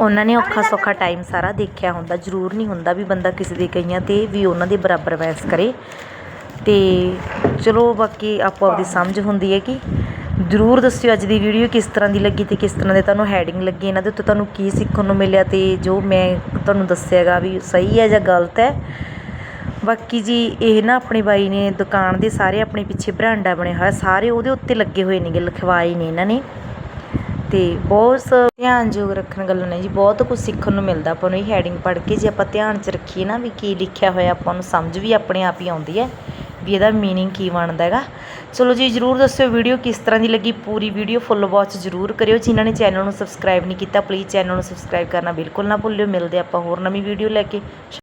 ਉਹਨਾਂ ਨੇ ਔਖਾ ਸੌਖਾ ਟਾਈਮ ਸਾਰਾ ਦੇਖਿਆ ਹੁੰਦਾ, ਜ਼ਰੂਰ ਨਹੀਂ ਹੁੰਦਾ ਵੀ ਬੰਦਾ ਕਿਸੇ ਦੇ ਕਈਆਂ ਤੇ ਵੀ ਉਹਨਾਂ ਦੇ ਬਰਾਬਰ ਬਹਿਸ ਕਰੇ। ਅਤੇ ਚਲੋ ਬਾਕੀ ਆਪੋ ਆਪਦੀ ਸਮਝ ਹੁੰਦੀ ਹੈ ਕਿ ਜ਼ਰੂਰ ਦੱਸਿਓ ਅੱਜ ਦੀ ਵੀਡੀਓ ਕਿਸ ਤਰ੍ਹਾਂ ਦੀ ਲੱਗੀ ਅਤੇ ਕਿਸ ਤਰ੍ਹਾਂ ਦੇ ਤੁਹਾਨੂੰ ਹੈਡਿੰਗ ਲੱਗੀ, ਇਹਨਾਂ ਦੇ ਉੱਤੇ ਤੁਹਾਨੂੰ ਕੀ ਸਿੱਖਣ ਨੂੰ ਮਿਲਿਆ ਅਤੇ ਜੋ ਮੈਂ ਤੁਹਾਨੂੰ ਦੱਸਿਆਗਾ ਵੀ ਸਹੀ ਹੈ ਜਾਂ ਗਲਤ ਹੈ। ਬਾਕੀ ਜੀ, ਇਹ ਨਾ ਆਪਣੇ ਬਾਈ ਨੇ ਦੁਕਾਨ ਦੇ ਸਾਰੇ ਆਪਣੇ ਪਿੱਛੇ ਬਰਾਂਡਾ ਬਣਿਆ ਹੋਇਆ, ਸਾਰੇ ਉਹਦੇ ਉੱਤੇ ਲੱਗੇ ਹੋਏ ਨੇਗੇ, ਲਿਖਵਾਏ ਨੇ ਇਹਨਾਂ ਨੇ। ਅਤੇ ਬਹੁਤ ਸ- ਧਿਆਨਯੋਗ ਰੱਖਣ ਗੱਲਾਂ ਨੇ ਜੀ, ਬਹੁਤ ਕੁਝ ਸਿੱਖਣ ਨੂੰ ਮਿਲਦਾ ਆਪਾਂ ਨੂੰ ਇਹ ਹੈਡਿੰਗ ਪੜ੍ਹ ਕੇ। ਜੇ ਆਪਾਂ ਧਿਆਨ 'ਚ ਰੱਖੀਏ ਨਾ ਵੀ ਕੀ ਲਿਖਿਆ ਹੋਇਆ ਆਪਾਂ ਨੂੰ ਸਮਝ ਵੀ ਆਪਣੇ ਆਪ ਹੀ ਆਉਂਦੀ ਹੈ, ਵੀ ਇਹਦਾ ਮੀਨਿੰਗ ਕੀ ਬਣਦਾ ਹੈਗਾ। ਚਲੋ ਜੀ, ਜਰੂਰ ਦੱਸਿਓ ਵੀਡੀਓ ਕਿਸ ਤਰ੍ਹਾਂ ਦੀ ਲੱਗੀ, ਪੂਰੀ ਵੀਡੀਓ ਫੁੱਲ ਵਾਚ ਜਰੂਰ ਕਰਿਓ। ਜਿਨ੍ਹਾਂ ਨੇ ਚੈਨਲ ਨੂੰ ਸਬਸਕ੍ਰਾਈਬ ਨਹੀਂ ਕੀਤਾ ਪਲੀਜ਼ ਚੈਨਲ ਨੂੰ ਸਬਸਕ੍ਰਾਈਬ ਕਰਨਾ ਬਿਲਕੁਲ ਨਾ ਭੁੱਲਿਓ। ਮਿਲਦੇ ਆਪਾਂ ਹੋਰ ਨਵੀਂ ਵੀਡੀਓ ਲੈ ਕੇ।